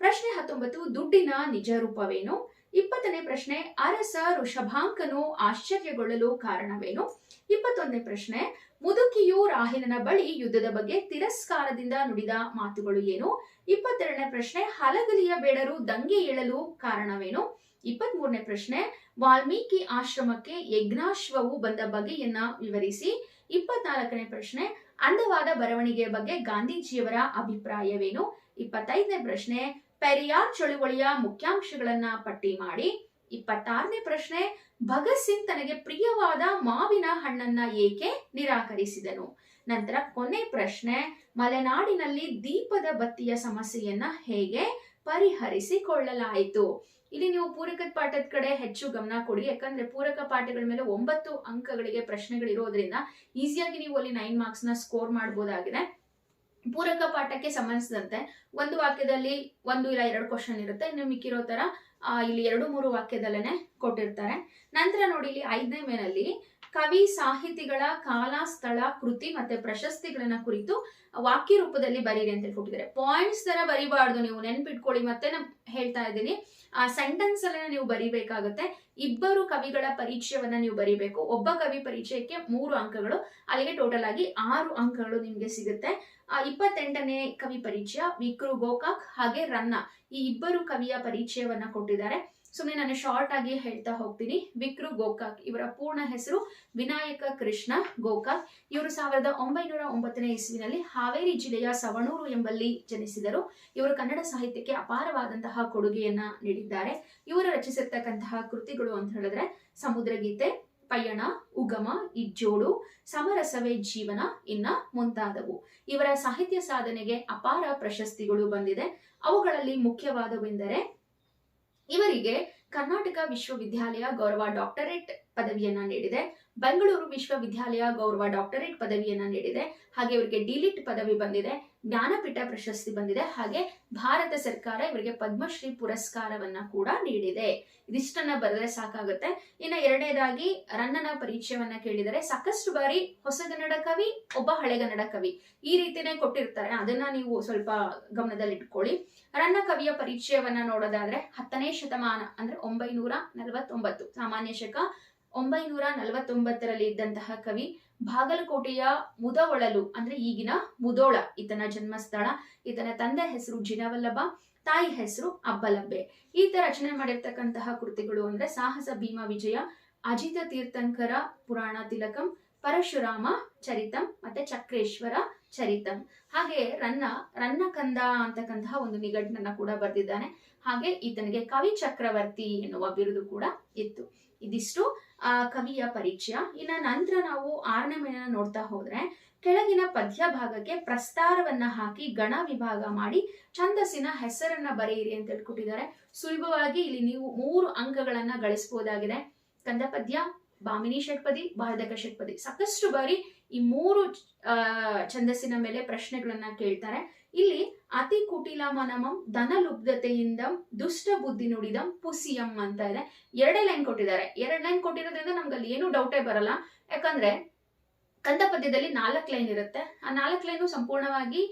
ಪ್ರಶ್ನೆ ಹತ್ತೊಂಬತ್ತು ದುಡ್ಡಿನ ನಿಜ ರೂಪವೇನು? ಇಪ್ಪತ್ತನೇ ಪ್ರಶ್ನೆ ಅರಸ ಋಷಭಾಂಕನು ಆಶ್ಚರ್ಯಗೊಳ್ಳಲು ಕಾರಣವೇನು? ಇಪ್ಪತ್ತೊಂದನೇ ಪ್ರಶ್ನೆ ಮುದುಕಿಯು ರಾಹಿಲನ ಬಳಿ ಯುದ್ಧದ ಬಗ್ಗೆ ತಿರಸ್ಕಾರದಿಂದ ನುಡಿದ ಮಾತುಗಳು ಏನು? ಇಪ್ಪತ್ತೆರಡನೇ ಪ್ರಶ್ನೆ ಹಲಗಲಿಯ ಬೇಡರು ದಂಗೆ ಏಳಲು ಕಾರಣವೇನು? ಇಪ್ಪತ್ತ್ ಮೂರನೇ ಪ್ರಶ್ನೆ, ವಾಲ್ಮೀಕಿ ಆಶ್ರಮಕ್ಕೆ ಯಜ್ಞಾಶ್ವವು ಬಂದ ಬಗೆಯನ್ನ ವಿವರಿಸಿ. ಇಪ್ಪತ್ನಾಲ್ಕನೇ ಪ್ರಶ್ನೆ, ಅಂದವಾದ ಬರವಣಿಗೆಯ ಬಗ್ಗೆ ಗಾಂಧೀಜಿಯವರ ಅಭಿಪ್ರಾಯವೇನು? ಇಪ್ಪತ್ತೈದನೇ ಪ್ರಶ್ನೆ, ಪೆರಿಯಾರ್ ಚಳುವಳಿಯ ಮುಖ್ಯಾಂಶಗಳನ್ನ ಪಟ್ಟಿ ಮಾಡಿ. ಇಪ್ಪತ್ತಾರನೇ ಪ್ರಶ್ನೆ, ಭಗತ್ ಸಿಂಗ್ ತನಗೆ ಪ್ರಿಯವಾದ ಮಾವಿನ ಹಣ್ಣನ್ನ ಏಕೆ ನಿರಾಕರಿಸಿದನು? ನಂತರ ಕೊನೆ ಪ್ರಶ್ನೆ, ಮಲೆನಾಡಿನಲ್ಲಿ ದೀಪದ ಬತ್ತಿಯ ಸಮಸ್ಯೆಯನ್ನ ಹೇಗೆ ಪರಿಹರಿಸಿಕೊಳ್ಳಲಾಯಿತು. ಇಲ್ಲಿ ನೀವು ಪೂರಕ ಪಾಠದ ಕಡೆ ಹೆಚ್ಚು ಗಮನ ಕೊಡಿ, ಯಾಕಂದ್ರೆ ಪೂರಕ ಪಾಠಗಳ ಮೇಲೆ ಒಂಬತ್ತು ಅಂಕಗಳಿಗೆ ಪ್ರಶ್ನೆಗಳಿರೋದ್ರಿಂದ ಈಸಿಯಾಗಿ ನೀವು ಅಲ್ಲಿ ನೈನ್ ಮಾರ್ಕ್ಸ್ನ ಸ್ಕೋರ್ ಮಾಡಬಹುದಾಗಿದೆ ಪೂರಕ ಪಾಠಕ್ಕೆ ಸಂಬಂಧಿಸಿದಂತೆ ಒಂದು ವಾಕ್ಯದಲ್ಲಿ ಒಂದು ಇಲ್ಲ ಎರಡು ಕ್ವಶನ್ ಇರುತ್ತೆ. ಇನ್ನು ಮಿಕ್ಕಿರೋ ತರ ಇಲ್ಲಿ ಎರಡು, ಮೂರು ವಾಕ್ಯದಲ್ಲೇನೆ ಕೊಟ್ಟಿರ್ತಾರೆ. ನಂತರ ನೋಡಿ, ಇಲ್ಲಿ ಐದನೇ ಮೇನಲ್ಲಿ ಕವಿ ಸಾಹಿತಿಗಳ ಕಾಲ ಸ್ಥಳ, ಕೃತಿ ಮತ್ತೆ ಪ್ರಶಸ್ತಿಗಳನ್ನ ಕುರಿತು ವಾಕ್ಯ ರೂಪದಲ್ಲಿ ಬರೀರಿ ಅಂತ ಹೇಳ್ಕೊಟ್ಟಿದ್ದಾರೆ. ಪಾಯಿಂಟ್ಸ್ ತರ ಬರಿಬಾರ್ದು ನೀವು, ನೆನ್ಪಿಟ್ಕೊಳ್ಳಿ. ಮತ್ತೆ ನಾನು ಹೇಳ್ತಾ ಇದ್ದೀನಿ, ಆ ಸೆಂಟೆನ್ಸ್ ಅಲ್ಲ ನೀವು ಬರಿಬೇಕಾಗುತ್ತೆ. ಇಬ್ಬರು ಕವಿಗಳ ಪರಿಚಯವನ್ನ ನೀವು ಬರಿಬೇಕು. ಒಬ್ಬ ಕವಿ ಪರಿಚಯಕ್ಕೆ ಮೂರು ಅಂಕಗಳು, ಅಲ್ಲಿಗೆ ಟೋಟಲ್ ಆಗಿ ಆರು ಅಂಕಗಳು ನಿಮ್ಗೆ ಸಿಗುತ್ತೆ. ಆ ಇಪ್ಪತ್ತೆಂಟನೇ ಕವಿ ಪರಿಚಯ, ವಿಕ್ರು ಗೋಕಾಕ್ ಹಾಗೆ ರನ್ನ ಈ ಇಬ್ಬರು ಕವಿಯ ಪರಿಚಯವನ್ನ ಕೊಟ್ಟಿದ್ದಾರೆ. ಸುಮ್ಮನೆ ನಾನು ಶಾರ್ಟ್ ಆಗಿ ಹೇಳ್ತಾ ಹೋಗ್ತೀನಿ. ವಿಕ್ರು ಗೋಕಾಕ್. ಇವರ ಪೂರ್ಣ ಹೆಸರು ವಿನಾಯಕ ಕೃಷ್ಣ ಗೋಕಾಕ್. ಇವರು ಸಾವಿರದ ಒಂಬೈನೂರ ಒಂಬತ್ತನೇ ಇಸ್ವಿನಲ್ಲಿ ಹಾವೇರಿ ಜಿಲ್ಲೆಯ ಸವಣೂರು ಎಂಬಲ್ಲಿ ಜನಿಸಿದರು. ಇವರು ಕನ್ನಡ ಸಾಹಿತ್ಯಕ್ಕೆ ಅಪಾರವಾದಂತಹ ಕೊಡುಗೆಯನ್ನ ನೀಡಿದ್ದಾರೆ. ಇವರು ರಚಿಸಿರ್ತಕ್ಕಂತಹ ಕೃತಿಗಳು ಅಂತ ಹೇಳಿದ್ರೆ ಸಮುದ್ರ ಗೀತೆ ಪಯಣ, ಉಗಮ, ಇಜ್ಜೋಡು, ಸಮರಸವೇ ಜೀವನ, ಇನ್ನ ಮುಂತಾದವು. ಇವರ ಸಾಹಿತ್ಯ ಸಾಧನೆಗೆ ಅಪಾರ ಪ್ರಶಸ್ತಿಗಳು ಬಂದಿದೆ. ಅವುಗಳಲ್ಲಿ ಮುಖ್ಯವಾದವೆಂದರೆ ಇವರಿಗೆ ಕರ್ನಾಟಕ ವಿಶ್ವವಿದ್ಯಾಲಯ ಗೌರವ ಡಾಕ್ಟರೇಟ್ ಪದವಿಯನ್ನ ನೀಡಿದೆ. ಬೆಂಗಳೂರು ವಿಶ್ವವಿದ್ಯಾಲಯ ಗೌರವ ಡಾಕ್ಟರೇಟ್ ಪದವಿಯನ್ನ ನೀಡಿದೆ. ಹಾಗೆ ಇವರಿಗೆ ಡಿಲಿಟ್ ಪದವಿ ಬಂದಿದೆ, ಜ್ಞಾನಪೀಠ ಪ್ರಶಸ್ತಿ ಬಂದಿದೆ, ಹಾಗೆ ಭಾರತ ಸರ್ಕಾರ ಇವರಿಗೆ ಪದ್ಮಶ್ರೀ ಪುರಸ್ಕಾರವನ್ನ ಕೂಡ ನೀಡಿದೆ. ಇದಿಷ್ಟನ್ನ ಬರೆದ್ರೆ ಸಾಕಾಗುತ್ತೆ. ಇನ್ನ ಎರಡನೇದಾಗಿ ರನ್ನನ ಪರಿಚಯವನ್ನ ಕೇಳಿದರೆ ಸಾಕಷ್ಟು ಬಾರಿ ಹೊಸಗನ್ನಡ ಕವಿ, ಒಬ್ಬ ಹಳೆಗನ್ನಡ ಕವಿ ಈ ರೀತಿನೇ ಕೊಟ್ಟಿರ್ತಾರೆ. ಅದನ್ನ ನೀವು ಸ್ವಲ್ಪ ಗಮನದಲ್ಲಿಟ್ಕೊಳ್ಳಿ. ರನ್ನ ಕವಿಯ ಪರಿಚಯವನ್ನ ನೋಡೋದಾದ್ರೆ ಹತ್ತನೇ ಶತಮಾನ ಅಂದ್ರೆ ಒಂಬೈನೂರ ನಲವತ್ತೊಂಬತ್ತು, ಸಾಮಾನ್ಯ ಶಕ ಒಂಬೈನೂರ ನಲವತ್ತೊಂಬತ್ತರಲ್ಲಿ ಇದ್ದಂತಹ ಕವಿ ಬಾಗಲಕೋಟೆಯ ಮುದವಳಲು, ಅಂದ್ರೆ ಈಗಿನ ಮುದೋಳ, ಈತನ ಜನ್ಮಸ್ಥಳ. ಈತನ ತಂದೆ ಹೆಸರು ಜಿನವಲ್ಲಭ, ತಾಯಿ ಹೆಸರು ಅಬ್ಬಲಬ್ಬೆ ಈತ ರಚನೆ ಮಾಡಿರ್ತಕ್ಕಂತಹ ಕೃತಿಗಳು ಅಂದ್ರೆ ಸಾಹಸ ಭೀಮ ವಿಜಯ, ಅಜಿತ ತೀರ್ಥಂಕರ ಪುರಾಣ ತಿಲಕಂ, ಪರಶುರಾಮ ಚರಿತಂ, ಮತ್ತೆ ಚಕ್ರೇಶ್ವರ ಚರಿತಂ. ಹಾಗೆ ರನ್ನ ರನ್ನ ಕಂದ ಅಂತಕ್ಕಂತಹ ಒಂದು ನಿಘಂಟನ್ನ ಕೂಡ ಬರೆದಿದ್ದಾನೆ. ಹಾಗೆ ಈತನಿಗೆ ಕವಿ ಚಕ್ರವರ್ತಿ ಎನ್ನುವ ಬಿರುದು ಕೂಡ ಇತ್ತು. ಇದಿಷ್ಟು ಕವಿಯ ಪರಿಚಯ. ಇನ್ನು ನಂತರ ನಾವು ಆರನೇ ಮೇನ ನೋಡ್ತಾ ಹೋದ್ರೆ ಕೆಳಗಿನ ಪದ್ಯ ಭಾಗಕ್ಕೆ ಪ್ರಸ್ತಾರವನ್ನ ಹಾಕಿ ಗಣ ವಿಭಾಗ ಮಾಡಿ ಛಂದಸ್ಸಿನ ಹೆಸರನ್ನ ಬರೆಯಿರಿ ಅಂತ ಹೇಳ್ಕೊಟ್ಟಿದ್ದಾರೆ. ಸುಲಭವಾಗಿ ಇಲ್ಲಿ ನೀವು ಮೂರು ಅಂಕಗಳನ್ನ ಗಳಿಸಬಹುದಾಗಿದೆ ಕಂದ ಪದ್ಯ ಬಾಮಿನಿ ಷಟ್ಪದಿ, ಬಾರ್ಧಕ ಷಟ್ಪದಿ. ಸಾಕಷ್ಟು ಬಾರಿ ಈ ಮೂರು ಛಂದಸ್ಸಿನ ಮೇಲೆ ಪ್ರಶ್ನೆಗಳನ್ನ ಕೇಳ್ತಾರೆ. ಇಲ್ಲಿ ಅತಿ ಕುಟಿಲ ಮನಮಂ ಧನಲುಬ್ಧತೆಯಿಂದ ದುಷ್ಟ ಬುದ್ಧಿ ನುಡಿದಂ ಪುಸಿಯಂ ಅಂತ ಇದೆ. ಎರಡೇ ಲೈನ್ ಕೊಟ್ಟಿದ್ದಾರೆ. ಎರಡ್ ಲೈನ್ ಕೊಟ್ಟಿರೋದ್ರಿಂದ ನಮ್ಗೆ ಅಲ್ಲಿ ಏನು ಡೌಟೇ ಬರಲ್ಲ. ಯಾಕಂದ್ರೆ ಕಂದ ಪದ್ಯದಲ್ಲಿ ನಾಲ್ಕು ಲೈನ್ ಇರುತ್ತೆ. ಆ ನಾಲ್ಕು ಲೈನು ಸಂಪೂರ್ಣವಾಗಿ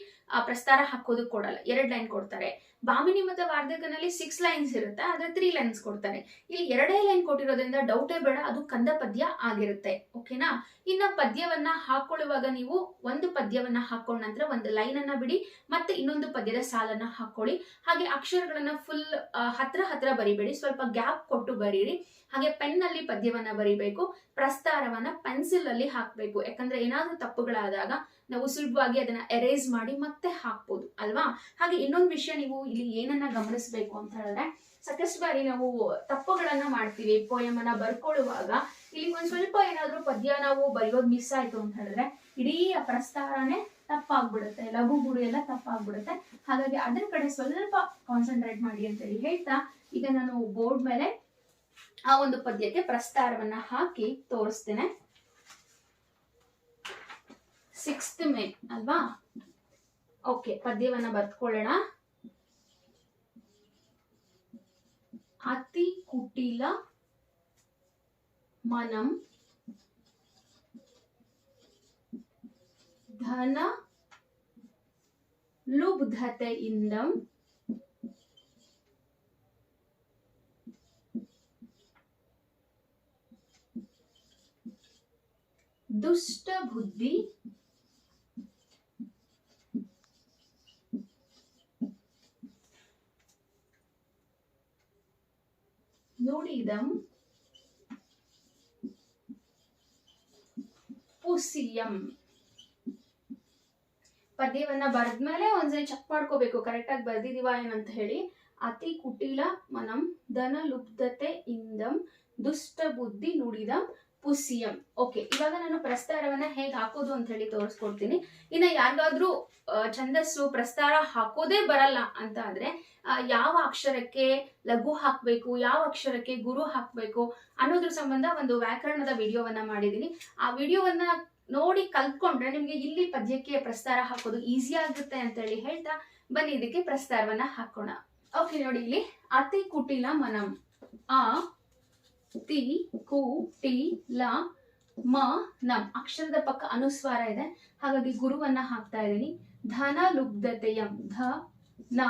ಪ್ರಸ್ತಾರ ಹಾಕೋದಕ್ಕೆ ಕೊಡಲ್ಲ. ಎರಡು ಲೈನ್ ಕೊಡ್ತಾರೆ. ಬಾಮಿನಿ ಮತ್ತು ವಾರ್ಧಕನಲ್ಲಿ ಸಿಕ್ಸ್ ಲೈನ್ಸ್ ಇರುತ್ತೆ. ಆದ್ರೆ ತ್ರೀ ಲೈನ್ಸ್ ಕೊಡ್ತಾರೆ. ಇಲ್ಲಿ ಎರಡೇ ಲೈನ್ ಕೊಟ್ಟಿರೋದ್ರಿಂದ ಡೌಟೇ ಬೇಡ. ಅದು ಕಂದ ಪದ್ಯ ಆಗಿರುತ್ತೆ. ಓಕೆನಾ? ಇನ್ನ ಪದ್ಯವನ್ನ ಹಾಕೊಳ್ಳುವಾಗ ನೀವು ಒಂದು ಪದ್ಯವನ್ನ ಹಾಕೊಂಡ ನಂತರ ಒಂದು ಲೈನ್ ಅನ್ನ ಬಿಡಿ. ಮತ್ತೆ ಇನ್ನೊಂದು ಪದ್ಯದ ಸಾಲನ್ನ ಹಾಕೊಳ್ಳಿ. ಹಾಗೆ ಅಕ್ಷರಗಳನ್ನ ಫುಲ್ ಹತ್ರ ಹತ್ರ ಬರಿಬೇಡಿ. ಸ್ವಲ್ಪ ಗ್ಯಾಪ್ ಕೊಟ್ಟು ಬರೀರಿ. ಹಾಗೆ ಪೆನ್ ಅಲ್ಲಿ ಪದ್ಯವನ್ನ ಬರಿಬೇಕು, ಪ್ರಸ್ತಾರವನ್ನ ಪೆನ್ಸಿಲ್ ಅಲ್ಲಿ ಹಾಕ್ಬೇಕು. ಯಾಕಂದ್ರೆ ಏನಾದ್ರೂ ತಪ್ಪುಗಳಾದಾಗ ನಾವು ಸುಲಭವಾಗಿ ಅದನ್ನ ಎರೇಸ್ ಮಾಡಿ ಮತ್ತೆ ಹಾಕ್ಬೋದು, ಅಲ್ವಾ? ಹಾಗೆ ಇನ್ನೊಂದು ವಿಷಯ ನೀವು ಇಲ್ಲಿ ಏನನ್ನ ಗಮನಿಸಬೇಕು ಅಂತ ಹೇಳಿದ್ರೆ, ಸಾಕಷ್ಟು ಬಾರಿ ನಾವು ತಪ್ಪುಗಳನ್ನ ಮಾಡ್ತೀವಿ ಪೋಯಮ್ ಬರ್ಕೊಳ್ಳುವಾಗ ಇಲ್ಲಿ ಒಂದ್ ಸ್ವಲ್ಪ ಏನಾದ್ರೂ ಪದ್ಯ ನಾವು ಬರೆಯೋದು ಮಿಸ್ ಆಯ್ತು ಅಂತ ಹೇಳಿದ್ರೆ ಇಡೀ ಆ ಪ್ರಸ್ತಾರನೇ ತಪ್ಪಾಗ್ಬಿಡುತ್ತೆ ಲಘು ಗುರು ಎಲ್ಲ ತಪ್ಪಾಗ್ಬಿಡುತ್ತೆ. ಹಾಗಾಗಿ ಅದ್ರ ಕಡೆ ಸ್ವಲ್ಪ ಕಾನ್ಸಂಟ್ರೇಟ್ ಮಾಡಿ ಅಂತೇಳಿ ಹೇಳ್ತಾ, ಈಗ ನಾನು ಬೋರ್ಡ್ ಮೇಲೆ ಆ ಒಂದು ಪದ್ಯಕ್ಕೆ ಪ್ರಸ್ತಾರವನ್ನ ಹಾಕಿ ತೋರಿಸ್ತೇನೆ. ಸಿಕ್ಸ್ತ್ ಮೇ ಅಲ್ವಾ? ಓಕೆ ಪದ್ಯವನ್ನ ಬರ್ತ್ಕೊಳ್ಳೋಣ ಅತಿ ಕುಟಿಲ ಮನಂ ಧನ ಲುಬ್ಧತೆಯಿಂದಂ ದುಷ್ಟ ಬುದ್ಧಿ. ನುಡಿದಂ ಪುಸಿಯಂ ಪದ್ಯವನ್ನ ಬರೆದ್ಮೇಲೆ ಒಂದ್ಸರಿ ಚೆಕ್ ಮಾಡ್ಕೋಬೇಕು ಕರೆಕ್ಟ್ ಆಗಿ ಬರ್ದಿದೀವ ಏನಂತ ಹೇಳಿ. ಅತಿ ಕುಟಿಲ ಮನಂ ಧನ ಲುಬ್ಧತೆ ಇಂದಂ. ದುಷ್ಟ ಬುದ್ಧಿ ನುಡಿದಂ ಪುಸಿಯಂ. ಓಕೆ ಇವಾಗ ನಾನು ಪ್ರಸ್ತಾರವನ್ನ ಹೇಗೆ ಹಾಕೋದು ಅಂತ ಹೇಳಿ ತೋರಿಸ್ಕೊಡ್ತೀನಿ. ಇನ್ನ ಯಾರಿಗಾದ್ರೂ ಛಂದಸ್ಸು, ಪ್ರಸ್ತಾರ ಹಾಕೋದೇ ಬರಲ್ಲ ಅಂತ ಆದ್ರೆ ಯಾವ ಅಕ್ಷರಕ್ಕೆ ಲಘು ಹಾಕ್ಬೇಕು, ಯಾವ ಅಕ್ಷರಕ್ಕೆ ಗುರು ಹಾಕ್ಬೇಕು ಅನ್ನೋದ್ರ ಸಂಬಂಧ ಒಂದು ವ್ಯಾಕರಣದ ವಿಡಿಯೋವನ್ನ ಮಾಡಿದೀನಿ ಆ ವಿಡಿಯೋವನ್ನ ನೋಡಿ ಕಲ್ತ್ಕೊಂಡ್ರೆ ನಿಮ್ಗೆ ಇಲ್ಲಿ ಪದ್ಯಕ್ಕೆ ಪ್ರಸ್ತಾರ ಹಾಕೋದು ಈಸಿ ಆಗುತ್ತೆ ಅಂತ ಹೇಳಿ ಹೇಳ್ತಾ ಬನ್ನಿ, ಇದಕ್ಕೆ ಪ್ರಸ್ತಾರವನ್ನ ಹಾಕೋಣ. ಓಕೆ ನೋಡಿ ಇಲ್ಲಿ, ಅತಿ ಕುಟಿಲ ಮನಂ, ಆ ತಿ, ಕು, ಟಿ, ಲ, ಮ, ನಂ ಅಕ್ಷರದ ಪಕ್ಕ ಅನುಸ್ವಾರ ಇದೆ. ಹಾಗಾಗಿ ಗುರುವನ್ನ ಹಾಕ್ತಾ ಇದ್ದೀನಿ. ಧನ ಲುಬ್ಧತೆಯಂ, ಧ, ನ,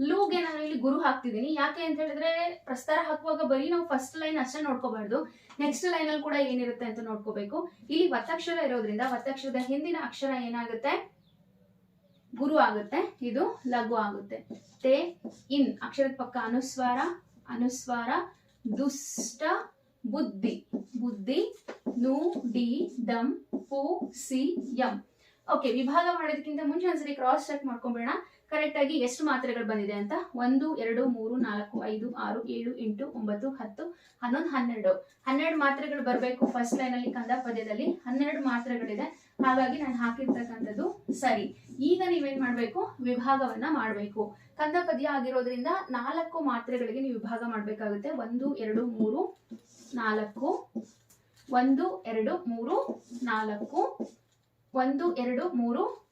ಲೂಗೆ ನಾನು ಇಲ್ಲಿ ಗುರು ಹಾಕ್ತಿದ್ದೀನಿ. ಯಾಕೆ ಅಂತ ಹೇಳಿದ್ರೆ ಪ್ರಸ್ತಾರ ಹಾಕುವಾಗ ಬರೀ ನಾವು ಫಸ್ಟ್ ಲೈನ್ ಅಷ್ಟೇ ನೋಡ್ಕೋಬಾರ್ದು. ನೆಕ್ಸ್ಟ್ ಲೈನ್ ಅಲ್ಲಿ ಕೂಡ ಏನಿರುತ್ತೆ ಅಂತ ನೋಡ್ಕೋಬೇಕು. ಇಲ್ಲಿ ಒತ್ತಕ್ಷರ ಇರೋದ್ರಿಂದ ಒತ್ತಕ್ಷರದ ಹಿಂದಿನ ಅಕ್ಷರ ಏನಾಗುತ್ತೆ? ಗುರು ಆಗುತ್ತೆ. ಇದು ಲಘು ಆಗುತ್ತೆ. ತೇ, ಇನ್ ಅಕ್ಷರದ ಪಕ್ಕ ಅನುಸ್ವಾರ ಅನುಸ್ವಾರ ದುಷ್ಟ ಬುದ್ಧಿ. ಬುದ್ಧಿ, ನು, ಡಿ, ದಂ, ಪು, ಸಿ ಎಂ ಓಕೆ ವಿಭಾಗ ಮಾಡೋದಕ್ಕಿಂತ ಮುಂಚೆ ಒಂದ್ಸರಿ ಕ್ರಾಸ್ ಚೆಕ್ ಮಾಡ್ಕೊಂಡ್ಬಿಡೋಣ ಕರೆಕ್ಟ್ ಆಗಿ ಎಷ್ಟು ಮಾತ್ರೆಗಳು ಬಂದಿದೆ ಅಂತ? ಒಂದು, ಎರಡು, ಮೂರು, ನಾಲ್ಕು, ಐದು, ಆರು, ಏಳು, ಎಂಟು, ಒಂಬತ್ತು, ಹತ್ತು, ಹನ್ನೊಂದು, ಹನ್ನೆರಡು. ಹನ್ನೆರಡು ಮಾತ್ರೆಗಳು ಬರಬೇಕು ಫಸ್ಟ್ ಲೈನ್ ಅಲ್ಲಿ ಕಂದ ಪದ್ಯದಲ್ಲಿ ಹನ್ನೆರಡು ಮಾತ್ರೆಗಳಿದೆ. ಹಾಗಾಗಿ ನಾನು ಹಾಕಿರ್ತಕ್ಕಂಥದ್ದು ಸರಿ. ಈಗ ನೀವೇನ್ ಮಾಡ್ಬೇಕು? ವಿಭಾಗವನ್ನ ಮಾಡಬೇಕು. ಕಂದ ಪದ್ಯ ಆಗಿರೋದ್ರಿಂದ ನಾಲ್ಕು ಮಾತ್ರೆಗಳಿಗೆ ನೀವು ವಿಭಾಗ ಮಾಡಬೇಕಾಗುತ್ತೆ. ಒಂದು, ಎರಡು, ಮೂರು, ನಾಲ್ಕು. ಒಂದು, ಎರಡು, ಮೂರು, ನಾಲ್ಕು. ಒಂದು, ಎರಡು, ಮೂರು,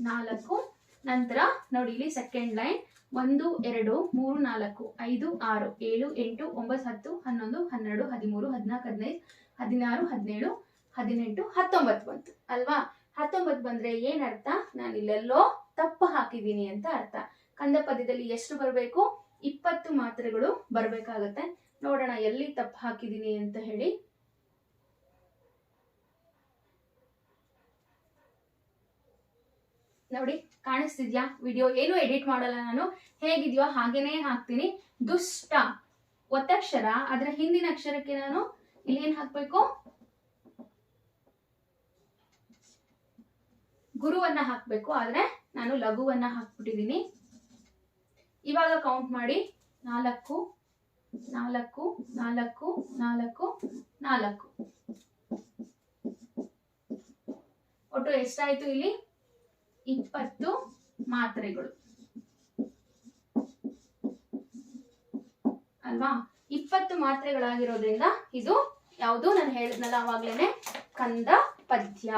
ನಾಲ್ಕು. ನಂತರ ನೋಡಿ ಇಲ್ಲಿ ಸೆಕೆಂಡ್ ಲೈನ್ ಒಂದು, ಎರಡು, ಮೂರು, ನಾಲ್ಕು, ಐದು, ಆರು, ಏಳು, ಎಂಟು, ಒಂಬತ್ತು, ಹತ್ತು, ಹನ್ನೊಂದು, ಹನ್ನೆರಡು, ಹದಿಮೂರು, ಹದಿನಾಲ್ಕು, ಹದಿನೈದು, ಹದಿನಾರು, ಹದಿನೇಳು ಹದಿನೆಂಟು, ಹತ್ತೊಂಬತ್ತು ಬಂತು. ಅಲ್ವಾ? ಹತ್ತೊಂಬತ್ತು ಬಂದ್ರೆ ಏನರ್ಥ? ನಾನು ಇಲ್ಲೆಲ್ಲೋ ತಪ್ಪು ಹಾಕಿದ್ದೀನಿ ಅಂತ ಅರ್ಥ. ಕಂದ ಪದ್ಯದಲ್ಲಿ ಎಷ್ಟು ಬರಬೇಕು? ಇಪ್ಪತ್ತು ಮಾತ್ರೆಗಳು ಬರಬೇಕಾಗತ್ತೆ. ನೋಡೋಣ, ಎಲ್ಲಿ ತಪ್ಪು ಹಾಕಿದ್ದೀನಿ ಅಂತ ಹೇಳಿ. ನೋಡಿ, ಕಾಣಿಸ್ತಿದ್ಯಾ? ವಿಡಿಯೋ ಏನು ಎಡಿಟ್ ಮಾಡಲ್ಲ ನಾನು. ಹೇಗಿದ್ಯೋ ಹಾಗೇನೆ ಹಾಕ್ತೀನಿ. ದುಷ್ಟ ಒತ್ತಕ್ಷರ, ಅದರ ಹಿಂದಿನ ಅಕ್ಷರಕ್ಕೆ ನಾನು ಇಲ್ಲಿ ಏನ್ ಹಾಕ್ಬೇಕು? ಗುರುವನ್ನ ಹಾಕ್ಬೇಕು, ಆದ್ರೆ ನಾನು ಲಘುವನ್ನ ಹಾಕ್ಬಿಟ್ಟಿದ್ದೀನಿ. ಇವಾಗ ಕೌಂಟ್ ಮಾಡಿ, ನಾಲ್ಕು ನಾಲ್ಕು ನಾಲ್ಕು ನಾಲ್ಕು ನಾಲ್ಕು. ಒಟ್ಟು ಎಷ್ಟಾಯ್ತು ಇಲ್ಲಿ? ಇಪ್ಪತ್ತು ಮಾತ್ರೆಗಳು. ಅಲ್ವಾ? ಇಪ್ಪತ್ತು ಮಾತ್ರೆಗಳಾಗಿರೋದ್ರಿಂದ ಇದು ಯಾವುದು? ನಾನು ಹೇಳಿದ್ನಲ್ಲ, ಅವಾಗ್ಲೇನೆ ಕಂದ ಪದ್ಯ.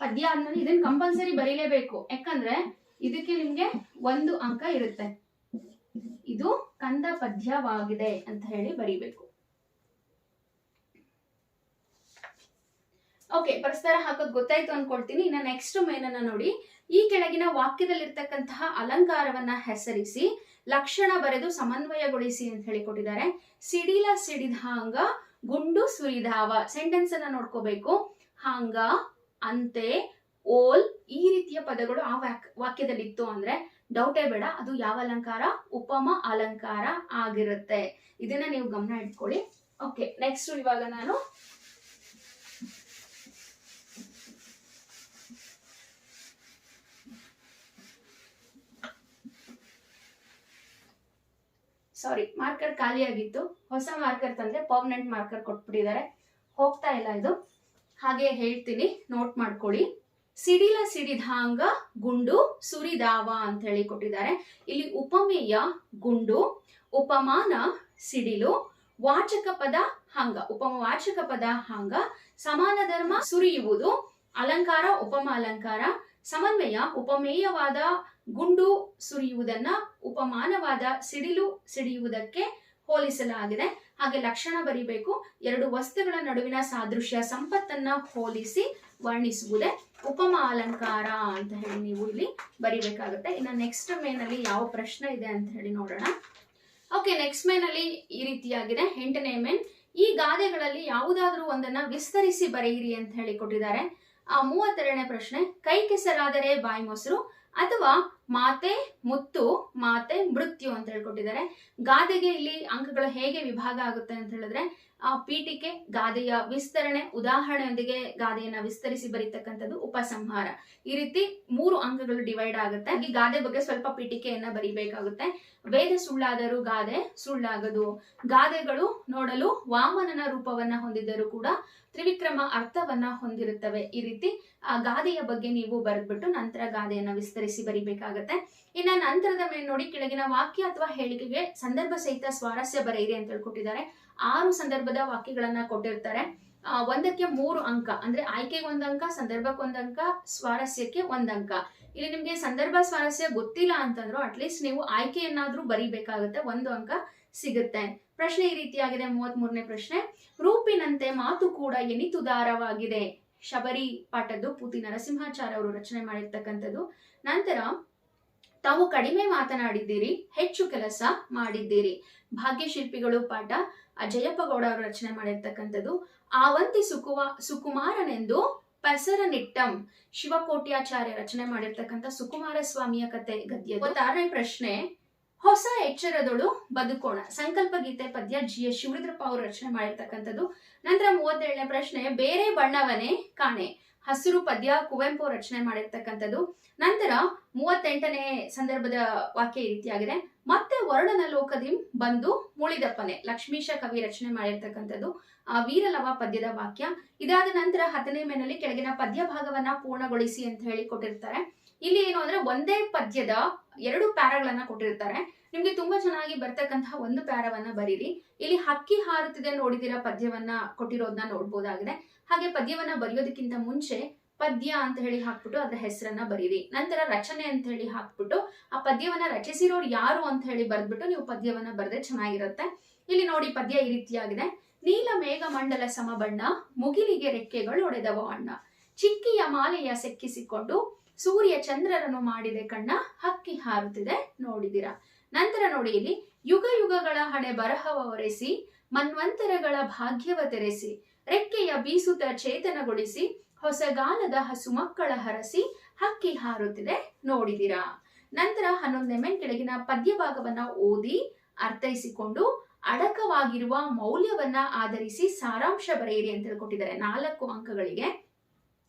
ಪದ್ಯ ಆದ್ಮೇಲೆ ಇದನ್ನ ಕಂಪಲ್ಸರಿ ಬರೀಲೇಬೇಕು. ಯಾಕಂದ್ರೆ ಇದಕ್ಕೆ ನಿಮ್ಗೆ ಒಂದು ಅಂಕ ಇರುತ್ತೆ. ಇದು ಕಂದ ಪದ್ಯವಾಗಿದೆ ಅಂತ ಹೇಳಿ ಬರೀಬೇಕು. ಓಕೆ ಪರಸ್ಪರ ಹಾಕೋದ್ ಗೊತ್ತಾಯ್ತು ಅನ್ಕೊಳ್ತೀನಿ. ಇನ್ನ ನೆಕ್ಸ್ಟ್ ಮೇನನ್ನ ನೋಡಿ. ಈ ಕೆಳಗಿನ ವಾಕ್ಯದಲ್ಲಿರ್ತಕ್ಕಂತಹ ಅಲಂಕಾರವನ್ನ ಹೆಸರಿಸಿ, ಲಕ್ಷಣ ಬರೆದು ಸಮನ್ವಯಗೊಳಿಸಿ ಅಂತ ಹೇಳಿ ಕೊಟ್ಟಿದ್ದಾರೆ. ಸಿಡಿಲ ಸಿಡಿದಾಂಗ ಗುಂಡು ಸುರಿದಾವ. ಸೆಂಟೆನ್ಸ್ ಅನ್ನ ನೋಡ್ಕೋಬೇಕು. ಹಾಂಗ ಅಂತೆ ಓಲ್ ಈ ರೀತಿಯ ಪದಗಳು ಆ ವಾಕ್- ವಾಕ್ಯದಲ್ಲಿತ್ತು ಅಂದ್ರೆ ಡೌಟೇ ಬೇಡ, ಅದು ಯಾವ ಅಲಂಕಾರ? ಉಪಮ ಅಲಂಕಾರ ಆಗಿರುತ್ತೆ. ಇದನ್ನ ನೀವು ಗಮನ ಇಟ್ಕೊಳ್ಳಿ. ಓಕೆ ನೆಕ್ಸ್ಟ್ ಇವಾಗ ನಾನು ಸಾರಿ ಮಾರ್ಕರ್ ಖಾಲಿಯಾಗಿತ್ತು. ಹೊಸ ಮಾರ್ಕರ್ ತಂದ್ರೆ ಪರ್ಮನೆಂಟ್ ಮಾರ್ಕರ್ ಕೊಟ್ಬಿಟ್ಟಿದ್ದಾರೆ. ಹೋಗ್ತಾ ಇಲ್ಲ ಇದು. ಹಾಗೆ ಹೇಳ್ತೀನಿ ನೋಟ್ ಮಾಡ್ಕೊಳ್ಳಿ. ಸಿಡಿಲ ಸಿಡಿದಾಂಗ ಗುಂಡು ಸುರಿದಾವ ಅಂತ ಹೇಳಿ ಕೊಟ್ಟಿದ್ದಾರೆ. ಇಲ್ಲಿ ಉಪಮೇಯ ಗುಂಡು, ಉಪಮಾನ ಸಿಡಿಲು, ವಾಚಕ ಪದ ಹಂಗ. ಉಪಮ ವಾಚಕ ಪದ ಹಂಗ. ಸಮಾನ ಧರ್ಮ ಸುರಿಯುವುದು, ಅಲಂಕಾರ, ಉಪಮ ಅಲಂಕಾರ. ಸಮನ್ವಯ, ಉಪಮೇಯವಾದ ಗುಂಡು ಸುರಿಯುವುದನ್ನ ಉಪಮಾನವಾದ ಸಿಡಿಲು ಸಿಡಿಯುವುದಕ್ಕೆ ಹೋಲಿಸಲಾಗಿದೆ. ಹಾಗೆ ಲಕ್ಷಣ ಬರಿಬೇಕು. ಎರಡು ವಸ್ತುಗಳ ನಡುವಿನ ಸಾದೃಶ್ಯ ಸಂಪತ್ತನ್ನ ಹೋಲಿಸಿ ವರ್ಣಿಸುವುದೇ ಉಪಮ ಅಲಂಕಾರ ಅಂತ ಹೇಳಿ ನೀವು ಇಲ್ಲಿ ಬರಿಬೇಕಾಗುತ್ತೆ. ಇನ್ನು ನೆಕ್ಸ್ಟ್ ಮೇನಲ್ಲಿ ಯಾವ ಪ್ರಶ್ನೆ ಇದೆ ಅಂತ ಹೇಳಿ ನೋಡೋಣ. ಓಕೆ ನೆಕ್ಸ್ಟ್ ಮೇನಲ್ಲಿ ಈ ರೀತಿಯಾಗಿದೆ. ಎಂಟನೇ ಮೇನ್, ಈ ಗಾದೆಗಳಲ್ಲಿ ಯಾವುದಾದ್ರೂ ಒಂದನ್ನ ವಿಸ್ತರಿಸಿ ಬರೆಯಿರಿ ಅಂತ ಹೇಳಿ ಕೊಟ್ಟಿದ್ದಾರೆ. ಆ ಮೂವತ್ತೆರಡನೇ ಪ್ರಶ್ನೆ, ಕೈ ಕೆಸರಾದರೆ ಬಾಯಿ ಮೊಸರು ಅಥವಾ ಮಾತೆ ಮುತ್ತು, ಮಾತೆ, ಮೃತ್ಯು ಅಂತ ಹೇಳ್ಕೊಟ್ಟಿದ್ದಾರೆ. ಗಾದೆಗೆ ಇಲ್ಲಿ ಅಂಕಗಳು ಹೇಗೆ ವಿಭಾಗ ಆಗುತ್ತೆ ಅಂತ ಹೇಳಿದ್ರೆ, ಆ ಪೀಠಿಕೆ, ಗಾದೆಯ ವಿಸ್ತರಣೆ, ಉದಾಹರಣೆಯೊಂದಿಗೆ ಗಾದೆಯನ್ನ ವಿಸ್ತರಿಸಿ ಬರೀತಕ್ಕಂಥದ್ದು ಉಪಸಂಹಾರ. ಈ ರೀತಿ ಮೂರು ಅಂಕಗಳು ಡಿವೈಡ್ ಆಗುತ್ತೆ. ಈ ಗಾದೆ ಬಗ್ಗೆ ಸ್ವಲ್ಪ ಪೀಠಿಕೆಯನ್ನ ಬರಿಬೇಕಾಗುತ್ತೆ. ವೇದ ಸುಳ್ಳಾದರೂ ಗಾದೆ ಸುಳ್ಳಾಗದು. ಗಾದೆಗಳು ನೋಡಲು ವಾಮನನ ರೂಪವನ್ನ ಹೊಂದಿದ್ದರೂ ಕೂಡ ತ್ರಿವಿಕ್ರಮ ಅರ್ಥವನ್ನ ಹೊಂದಿರುತ್ತವೆ. ಈ ರೀತಿ ಆ ಗಾದೆಯ ಬಗ್ಗೆ ನೀವು ಬರೆದ್ಬಿಟ್ಟು ನಂತರ ಗಾದೆಯನ್ನ ವಿಸ್ತರಿಸಿ ಬರಿಬೇಕಾಗತ್ತೆ. ಇನ್ನ ನಂತರದ ಮೇಲೆ ನೋಡಿ ಕೆಳಗಿನ ವಾಕ್ಯ ಅಥವಾ ಹೇಳಿಕೆಗೆ ಸಂದರ್ಭ ಸಹಿತ ಸ್ವಾರಸ್ಯ ಬರೆಯಿರಿ ಅಂತ ಹೇಳ್ಕೊಟ್ಟಿದ್ದಾರೆ. ಆರು ಸಂದರ್ಭದ ವಾಕ್ಯಗಳನ್ನ ಕೊಟ್ಟಿರ್ತಾರೆ. ಒಂದಕ್ಕೆ ಮೂರು ಅಂಕ, ಅಂದ್ರೆ ಆಯ್ಕೆಗೆ ಒಂದ್ ಅಂಕ, ಸಂದರ್ಭಕ್ಕೆ ಒಂದ್ ಅಂಕ, ಸ್ವಾರಸ್ಯಕ್ಕೆ ಒಂದ್ ಅಂಕ. ಇಲ್ಲಿ ನಿಮ್ಗೆ ಸಂದರ್ಭ ಸ್ವಾರಸ್ಯ ಗೊತ್ತಿಲ್ಲ ಅಂತಂದ್ರು ಅಟ್ಲೀಸ್ಟ್ ನೀವು ಆಯ್ಕೆಯನ್ನಾದ್ರೂ ಬರಿಬೇಕಾಗುತ್ತೆ, ಒಂದು ಅಂಕ ಸಿಗುತ್ತೆ. ಪ್ರಶ್ನೆ ಈ ರೀತಿಯಾಗಿದೆ ಮೂವತ್ ಮೂರನೇ ಪ್ರಶ್ನೆ. ರೂಪಿನಂತೆ ಮಾತು ಕೂಡ ಎನಿತುದಾರವಾಗಿದೆ. ಶಬರಿ ಪಾಠದ್ದು ಪೂತಿ ನರಸಿಂಹಾಚಾರ್ಯ ಅವರು ರಚನೆ ಮಾಡಿರ್ತಕ್ಕಂಥದ್ದು. ನಂತರ ತಾವು ಕಡಿಮೆ ಮಾತನಾಡಿದ್ದೀರಿ ಹೆಚ್ಚು ಕೆಲಸ ಮಾಡಿದ್ದೀರಿ. ಭಾಗ್ಯಶಿಲ್ಪಿಗಳು ಪಾಠ ಅಜಯಪ್ಪ ಗೌಡ ಅವರು ರಚನೆ ಮಾಡಿರ್ತಕ್ಕಂಥದ್ದು. ಆವಂತಿ ಸುಕುವ ಸುಕುಮಾರನೆಂದು ಪಸರನಿಟ್ಟಂ. ಶಿವಕೋಟ್ಯಾಚಾರ್ಯ ರಚನೆ ಮಾಡಿರ್ತಕ್ಕಂಥ ಸುಕುಮಾರ ಸ್ವಾಮಿಯ ಕತೆ ಗದ್ಯ ಆರನೇ ಪ್ರಶ್ನೆ. ಹೊಸ ಎಚ್ಚರದೊಳು ಬದುಕೋಣ. ಸಂಕಲ್ಪ ಗೀತೆ ಪದ್ಯ ಜಿ ಎಸ್ ಶಿವರುದ್ರಪ್ಪ ಅವರು ರಚನೆ ಮಾಡಿರ್ತಕ್ಕಂಥದ್ದು. ನಂತರ ಮೂವತ್ತೇಳನೇ ಪ್ರಶ್ನೆ. ಬೇರೆ ಬಣ್ಣವನೇ ಕಾಣೆ. ಹಸಿರು ಪದ್ಯ ಕುವೆಂಪು ರಚನೆ ಮಾಡಿರ್ತಕ್ಕಂಥದ್ದು. ನಂತರ ಮೂವತ್ತೆಂಟನೇ ಸಂದರ್ಭದ ವಾಕ್ಯ ಈ ರೀತಿಯಾಗಿದೆ. ಮತ್ತೆ ವರ್ಣನ ಲೋಕದಿಂ ಬಂದು ಮುಳಿದಪ್ಪನೆ, ಲಕ್ಷ್ಮೀಶ ಕವಿ ರಚನೆ ಮಾಡಿರ್ತಕ್ಕಂಥದ್ದು. ಆ ವೀರಲವ ಪದ್ಯದ ವಾಕ್ಯ. ಇದಾದ ನಂತರ ಹತ್ತನೇ ಮೇನಲ್ಲಿ ಕೆಳಗಿನ ಪದ್ಯ ಭಾಗವನ್ನ ಪೂರ್ಣಗೊಳಿಸಿ ಅಂತ ಹೇಳಿ ಕೊಟ್ಟಿರ್ತಾರೆ. ಇಲ್ಲಿ ಏನು ಅಂದ್ರೆ ಒಂದೇ ಪದ್ಯದ ಎರಡು ಪ್ಯಾರಗಳನ್ನ ಕೊಟ್ಟಿರ್ತಾರೆ. ನಿಮ್ಗೆ ತುಂಬಾ ಚೆನ್ನಾಗಿ ಬರ್ತಕ್ಕಂತಹ ಒಂದು ಪ್ಯಾರವನ್ನ ಬರೀರಿ. ಇಲ್ಲಿ ಹಕ್ಕಿ ಹಾರುತ್ತಿದೆ ನೋಡಿದಿರ ಪದ್ಯವನ್ನ ಕೊಟ್ಟಿರೋದನ್ನ ನೋಡ್ಬೋದಾಗಿದೆ. ಹಾಗೆ ಪದ್ಯವನ್ನ ಬರೆಯೋದಕ್ಕಿಂತ ಮುಂಚೆ ಪದ್ಯ ಅಂತ ಹೇಳಿ ಹಾಕ್ಬಿಟ್ಟು ಅದ್ರ ಹೆಸರನ್ನ ಬರೀರಿ. ನಂತರ ರಚನೆ ಅಂತ ಹೇಳಿ ಹಾಕ್ಬಿಟ್ಟು ಆ ಪದ್ಯವನ್ನ ರಚಿಸಿರೋರು ಯಾರು ಅಂತ ಹೇಳಿ ಬರ್ದ್ಬಿಟ್ಟು ನೀವು ಪದ್ಯವನ್ನ ಬರೆದ್ರೆ ಚೆನ್ನಾಗಿರುತ್ತೆ. ಇಲ್ಲಿ ನೋಡಿ ಪದ್ಯ ಈ ರೀತಿಯಾಗಿದೆ. ನೀಲ ಮೇಘ ಮಂಡಲ ಸಮಬಣ್ಣ, ಮುಗಿಲಿಗೆ ರೆಕ್ಕೆಗಳು ಒಡೆದವ ಅಣ್ಣ. ಚಿಕ್ಕಿಯ ಮಾಲೆಯ ಸೆಕ್ಕಿಸಿಕೊಂಡು ಸೂರ್ಯ ಚಂದ್ರರನ್ನು ಮಾಡಿದೆ ಕಣ್ಣ, ಹಕ್ಕಿ ಹಾರುತ್ತಿದೆ ನೋಡಿದಿರ. ನಂತರ ನೋಡಿ ಇಲ್ಲಿ ಯುಗ ಯುಗಗಳ ಹಣೆ ಬರಹವ ಒರೆಸಿ ಮನ್ವಂತರಗಳ ಭಾಗ್ಯವ ತೆರೆಸಿ ರೆಕ್ಕೆಯ ಬೀಸುತ ಚೇತನಗೊಳಿಸಿ ಹೊಸಗಾಲದ ಹಸು ಮಕ್ಕಳ ಹರಸಿ ಹಕ್ಕಿ ಹಾರುತ್ತಿದೆ ನೋಡಿದಿರಾ. ನಂತರ ಹನ್ನೊಂದನೇ ಮೇನ್ ಕೆಳಗಿನ ಪದ್ಯ ಭಾಗವನ್ನ ಓದಿ ಅರ್ಥೈಸಿಕೊಂಡು ಅಡಕವಾಗಿರುವ ಮೌಲ್ಯವನ್ನ ಆಧರಿಸಿ ಸಾರಾಂಶ ಬರೆಯಿರಿ ಅಂತ ಹೇಳ್ಕೊಟ್ಟಿದ್ದಾರೆ ನಾಲ್ಕು ಅಂಕಗಳಿಗೆ.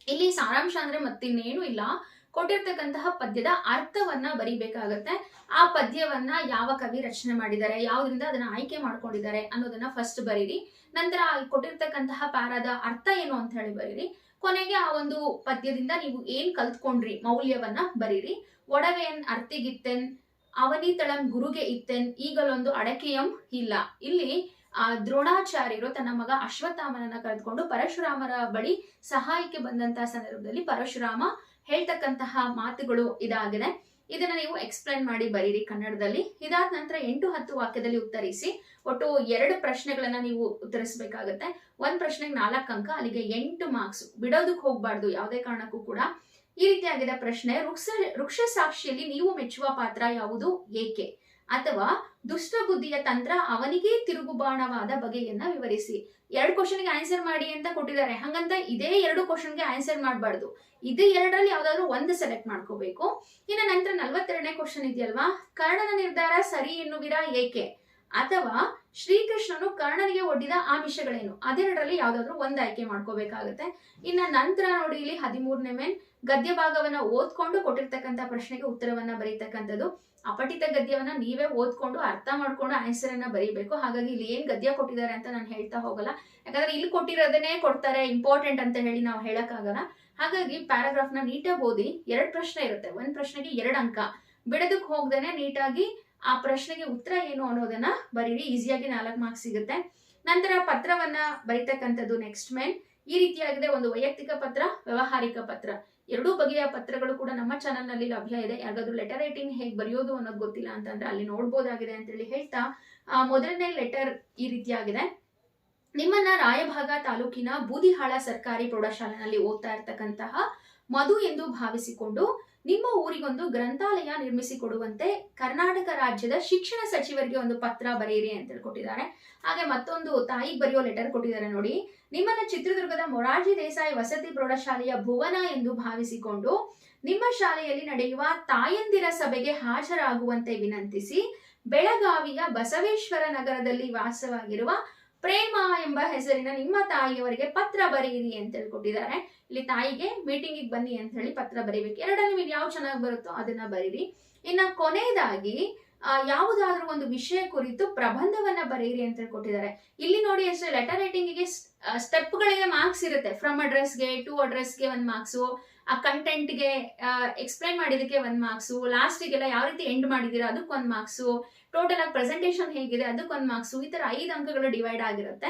ಇಲ್ಲಿ ಸಾರಾಂಶ ಅಂದ್ರೆ ಮತ್ತಿನ್ನೇನು ಇಲ್ಲ. ಕೊಟ್ಟಿರ್ತಕ್ಕಂತಹ ಪದ್ಯದ ಅರ್ಥವನ್ನ ಬರಿಬೇಕಾಗತ್ತೆ. ಆ ಪದ್ಯವನ್ನ ಯಾವ ಕವಿ ರಚನೆ ಮಾಡಿದ್ದಾರೆ, ಯಾವ್ದ್ರಿಂದ ಅದನ್ನ ಆಯ್ಕೆ ಮಾಡ್ಕೊಂಡಿದ್ದಾರೆ ಅನ್ನೋದನ್ನ ಫಸ್ಟ್ ಬರೀರಿ. ನಂತರ ಕೊಟ್ಟಿರ್ತಕ್ಕಂತಹ ಪಾರದ ಅರ್ಥ ಏನು ಅಂತ ಹೇಳಿ ಬರೀರಿ. ಕೊನೆಗೆ ಆ ಒಂದು ಪದ್ಯದಿಂದ ನೀವು ಏನ್ ಕಲ್ತ್ಕೊಂಡ್ರಿ ಮೌಲ್ಯವನ್ನ ಬರೀರಿ. ಒಡವೆಯನ್ ಅರ್ತಿಗಿತ್ತೆನ್, ಅವನಿತಳಂ ಗುರುಗೆ ಇತ್ತೆನ್, ಈಗಲೊಂದು ಅಡಕೆಯಂ ಇಲ್ಲ. ಇಲ್ಲಿ, ಆ, ದ್ರೋಣಾಚಾರ್ಯರು ತನ್ನ ಮಗ ಅಶ್ವತ್ಥಾಮನನ್ನ ಕರೆದುಕೊಂಡು ಪರಶುರಾಮರ ಬಳಿ ಸಹಾಯಕ್ಕೆ ಬಂದಂತಹ ಸಂದರ್ಭದಲ್ಲಿ ಪರಶುರಾಮ ಹೇಳ್ತಕ್ಕಂತಹ ಮಾತುಗಳು ಇದಾಗಿದೆ. ಇದನ್ನ ನೀವು ಎಕ್ಸ್ಪ್ಲೈನ್ ಮಾಡಿ ಬರೀರಿ ಕನ್ನಡದಲ್ಲಿ. ಇದಾದ ನಂತರ ಎಂಟು ಹತ್ತು ವಾಕ್ಯದಲ್ಲಿ ಉತ್ತರಿಸಿ. ಒಟ್ಟು ಎರಡು ಪ್ರಶ್ನೆಗಳನ್ನ ನೀವು ಉತ್ತರಿಸಬೇಕಾಗತ್ತೆ. ಒಂದ್ ಪ್ರಶ್ನೆಗೆ ನಾಲ್ಕು ಅಂಕ, ಅಲ್ಲಿಗೆ ಎಂಟು ಮಾರ್ಕ್ಸ್ ಬಿಡೋದಕ್ಕೆ ಹೋಗ್ಬಾರ್ದು, ಯಾವುದೇ ಕಾರಣಕ್ಕೂ ಕೂಡ. ಈ ರೀತಿಯಾಗಿದೆ ಪ್ರಶ್ನೆ. ವೃಕ್ಷ ವೃಕ್ಷ ಸಾಕ್ಷಿಯಲ್ಲಿ ನೀವು ಮೆಚ್ಚುವ ಪಾತ್ರ ಯಾವುದು? ಏಕೆ? ಅಥವಾ ದುಷ್ಟ ಬುದ್ಧಿಯ ತಂತ್ರ ಅವನಿಗೆ ತಿರುಗುಬಾಣವಾದ ಬಗೆಯನ್ನ ವಿವರಿಸಿ. ಎರಡು ಕ್ವಶನ್ಗೆ ಆನ್ಸರ್ ಮಾಡಿ ಅಂತ ಕೊಟ್ಟಿದ್ದಾರೆ. ಹಂಗಂತ ಇದೇ ಎರಡು ಕ್ವಶನ್ಗೆ ಆನ್ಸರ್ ಮಾಡಬಾರ್ದು. ಇದು ಎರಡರಲ್ಲಿ ಯಾವ್ದಾದ್ರು ಒಂದು ಸೆಲೆಕ್ಟ್ ಮಾಡ್ಕೋಬೇಕು. ಇನ್ನು ನಂತರ ನಲ್ವತ್ತೆರಡನೇ ಕ್ವಶನ್ ಇದೆಯಲ್ವಾ? ಕರ್ಣನ ನಿರ್ಧಾರ ಸರಿ ಎನ್ನುವಿರಾ ಏಕೆ? ಅಥವಾ ಶ್ರೀಕೃಷ್ಣನು ಕರ್ಣನಿಗೆ ಒಡ್ಡಿದ ಆಮಿಷಗಳೇನು? ಅದೆರಡರಲ್ಲಿ ಯಾವ್ದಾದ್ರು ಒಂದು ಆಯ್ಕೆ ಮಾಡ್ಕೋಬೇಕಾಗುತ್ತೆ. ಇನ್ನ ನಂತರ ನೋಡಿ ಇಲ್ಲಿ ಹದಿಮೂರನೇ ಮೇನ್ ಗದ್ಯ ಭಾಗವನ್ನ ಓದ್ಕೊಂಡು ಕೊಟ್ಟಿರ್ತಕ್ಕಂಥ ಪ್ರಶ್ನೆಗೆ ಉತ್ತರವನ್ನ ಬರೀತಕ್ಕಂಥದ್ದು. ಅಪಠಿತ ಗದ್ಯವನ್ನ ನೀವೇ ಓದ್ಕೊಂಡು ಅರ್ಥ ಮಾಡ್ಕೊಂಡು ಆನ್ಸರ್ ಅನ್ನ ಬರೀಬೇಕು. ಹಾಗಾಗಿ ಇಲ್ಲಿ ಏನ್ ಗದ್ಯ ಕೊಟ್ಟಿದ್ದಾರೆ ಅಂತ ನಾನು ಹೇಳ್ತಾ ಹೋಗಲ್ಲ. ಯಾಕಂದ್ರೆ ಇಲ್ಲಿ ಕೊಟ್ಟಿರೋದನ್ನೇ ಕೊಡ್ತಾರೆ ಇಂಪಾರ್ಟೆಂಟ್ ಅಂತ ಹೇಳಿ ನಾವು ಹೇಳಕ್ಕಾಗಲ್ಲ. ಹಾಗಾಗಿ ಪ್ಯಾರಾಗ್ರಾಫ್ನ ನೀಟಾಗಿ ಓದಿ, ಎರಡ್ ಪ್ರಶ್ನೆ ಇರುತ್ತೆ. ಒಂದ್ ಪ್ರಶ್ನೆಗೆ ಎರಡ್ ಅಂಕ. ಬಿಡದಕ್ ಹೋಗ್ದೇನೆ ನೀಟಾಗಿ ಆ ಪ್ರಶ್ನೆಗೆ ಉತ್ತರ ಏನು ಅನ್ನೋದನ್ನ ಬರೀರಿ. ಈಸಿಯಾಗಿ ನಾಲ್ಕು ಮಾರ್ಕ್ಸ್ ಸಿಗುತ್ತೆ. ನಂತರ ಪತ್ರವನ್ನ ಬರೀತಕ್ಕಂಥದ್ದು ನೆಕ್ಸ್ಟ್ ಮೇನ್ ಈ ರೀತಿಯಾಗಿದೆ ಒಂದು ವೈಯಕ್ತಿಕ ಪತ್ರ, ವ್ಯವಹಾರಿಕ ಪತ್ರ. ಎರಡೂ ಬಗೆಯ ಪತ್ರಗಳು ಕೂಡ ನಮ್ಮ ಚಾನಲ್ನಲ್ಲಿ ಲಭ್ಯ ಇದೆ. ಯಾರಾದ್ರೂ ಲೆಟರ್ ರೈಟಿಂಗ್ ಹೇಗೆ ಬರೆಯೋದು ಅನ್ನೋದು ಗೊತ್ತಿಲ್ಲ ಅಂತಂದ್ರೆ ಅಲ್ಲಿ ನೋಡ್ಬೋದಾಗಿದೆ ಅಂತ ಹೇಳಿ ಹೇಳ್ತಾ ಮೊದಲನೇ ಲೆಟರ್ ಈ ರೀತಿಯಾಗಿದೆ. ನಿಮ್ಮನ್ನ ರಾಯಭಾಗ ತಾಲೂಕಿನ ಬೂದಿಹಾಳ ಸರ್ಕಾರಿ ಪ್ರೌಢಶಾಲೆನಲ್ಲಿ ಓದ್ತಾ ಇರ್ತಕ್ಕಂತಹ ಮಧು ಎಂದು ಭಾವಿಸಿಕೊಂಡು ನಿಮ್ಮ ಊರಿಗೊಂದು ಗ್ರಂಥಾಲಯ ನಿರ್ಮಿಸಿಕೊಡುವಂತೆ ಕರ್ನಾಟಕ ರಾಜ್ಯದ ಶಿಕ್ಷಣ ಸಚಿವರಿಗೆ ಒಂದು ಪತ್ರ ಬರೆಯಿರಿ ಅಂತ ಕೊಟ್ಟಿದ್ದಾರೆ ಹಾಗೆ ಮತ್ತೊಂದು ತಾಯಿಗೆ ಬರೆಯೋ ಲೆಟರ್ ಕೊಟ್ಟಿದ್ದಾರೆ ನೋಡಿ. ನಿಮ್ಮನ್ನ ಚಿತ್ರದುರ್ಗದ ಮೊರಾರ್ಜಿ ದೇಸಾಯಿ ವಸತಿ ಪ್ರೌಢಶಾಲೆಯ ಭುವನ ಎಂದು ಭಾವಿಸಿಕೊಂಡು ನಿಮ್ಮ ಶಾಲೆಯಲ್ಲಿ ನಡೆಯುವ ತಾಯಂದಿರ ಸಭೆಗೆ ಹಾಜರಾಗುವಂತೆ ವಿನಂತಿಸಿ ಬೆಳಗಾವಿಯ ಬಸವೇಶ್ವರ ನಗರದಲ್ಲಿ ವಾಸವಾಗಿರುವ ಪ್ರೇಮ ಎಂಬ ಹೆಸರಿನ ನಿಮ್ಮ ತಾಯಿಯವರಿಗೆ ಪತ್ರ ಬರೆಯಿರಿ ಅಂತ ಹೇಳ್ಕೊಟ್ಟಿದ್ದಾರೆ. ಇಲ್ಲಿ ತಾಯಿಗೆ ಮೀಟಿಂಗಿಗೆ ಬನ್ನಿ ಅಂತ ಹೇಳಿ ಪತ್ರ ಬರೀಬೇಕು. ಎರಡಲ್ಲಿ ನೀವು ಯಾವ ಚೆನ್ನಾಗಿ ಬರುತ್ತೋ ಅದನ್ನ ಬರೀರಿ. ಇನ್ನ ಕೊನೆಯದಾಗಿ ಯಾವುದಾದರೂ ಒಂದು ವಿಷಯ ಕುರಿತು ಪ್ರಬಂಧವನ್ನ ಬರೆಯಿರಿ ಅಂತ ಹೇಳಿ ಕೊಟ್ಟಿದ್ದಾರೆ ಇಲ್ಲಿ ನೋಡಿ ಅಷ್ಟೇ ಲೆಟರ್ ರೈಟಿಂಗಿಗೆ ಸ್ಟೆಪ್ಗಳಿಗೆ ಮಾರ್ಕ್ಸ್ ಇರುತ್ತೆ. ಫ್ರಮ್ ಅಡ್ರೆಸ್ಗೆ ಟು ಅಡ್ರೆಸ್ಗೆ ಒಂದು ಮಾರ್ಕ್ಸು ಆ ಕಂಟೆಂಟ್ಗೆ ಎಕ್ಸ್ಪ್ಲೈನ್ ಮಾಡಿದಕ್ಕೆ ಒಂದು ಮಾರ್ಕ್ಸು ಲಾಸ್ಟಿಗೆಲ್ಲ ಯಾವ ರೀತಿ ಎಂಡ್ ಮಾಡಿದ್ದೀರಾ ಅದಕ್ಕೆ ಒಂದ್ ಮಾರ್ಕ್ಸು ಟೋಟಲ್ ಆಗಿ ಪ್ರೆಸೆಂಟೇಷನ್ ಹೇಗಿದೆ ಅದಕ್ಕೆ ಒಂದ್ ಮಾರ್ಕ್ಸು ಈ ತರ ಐದು ಅಂಕಗಳು ಡಿವೈಡ್ ಆಗಿರುತ್ತೆ.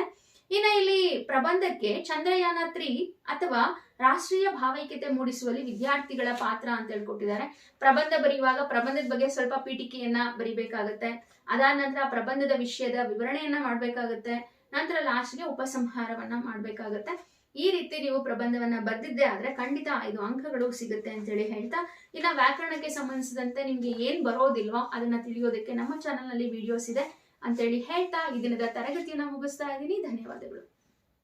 ಇನ್ನು ಇಲ್ಲಿ ಪ್ರಬಂಧಕ್ಕೆ ಚಂದ್ರಯಾನ ತ್ರೀ ಅಥವಾ ರಾಷ್ಟ್ರೀಯ ಭಾವೈಕ್ಯತೆ ಮೂಡಿಸುವಲ್ಲಿ ವಿದ್ಯಾರ್ಥಿಗಳ ಪಾತ್ರ ಅಂತ ಹೇಳ್ಕೊಟ್ಟಿದ್ದಾರೆ. ಪ್ರಬಂಧ ಬರೆಯುವಾಗ ಪ್ರಬಂಧದ ಬಗ್ಗೆ ಸ್ವಲ್ಪ ಪೀಠಿಕೆಯನ್ನ ಬರಿಬೇಕಾಗುತ್ತೆ. ಅದಾದ ನಂತರ ಪ್ರಬಂಧದ ವಿಷಯದ ವಿವರಣೆಯನ್ನ ಮಾಡ್ಬೇಕಾಗತ್ತೆ. ನಂತರ ಲಾಸ್ಟ್ಗೆ ಉಪಸಂಹಾರವನ್ನ ಮಾಡ್ಬೇಕಾಗುತ್ತೆ. ಈ ರೀತಿ ನೀವು ಪ್ರಬಂಧವನ್ನ ಬರೆದಿದ್ದೆ ಆದ್ರೆ ಖಂಡಿತ ಐದು ಅಂಕಗಳು ಸಿಗುತ್ತೆ ಅಂತ ಹೇಳಿ ಹೇಳ್ತಾ, ಇನ್ನ ವ್ಯಾಕರಣಕ್ಕೆ ಸಂಬಂಧಿಸಿದಂತೆ ನಿಮ್ಗೆ ಏನ್ ಬರೋದಿಲ್ವೋ ಅದನ್ನ ತಿಳಿಯೋದಕ್ಕೆ ನಮ್ಮ ಚಾನಲ್ನಲ್ಲಿ ವಿಡಿಯೋಸ್ ಇದೆ ಅಂತೇಳಿ ಹೇಳ್ತಾ, ಈ ದಿನದ ತರಗತಿಯನ್ನ ಮುಗಿಸ್ತಾ ಇದ್ದೀನಿ. ಧನ್ಯವಾದಗಳು.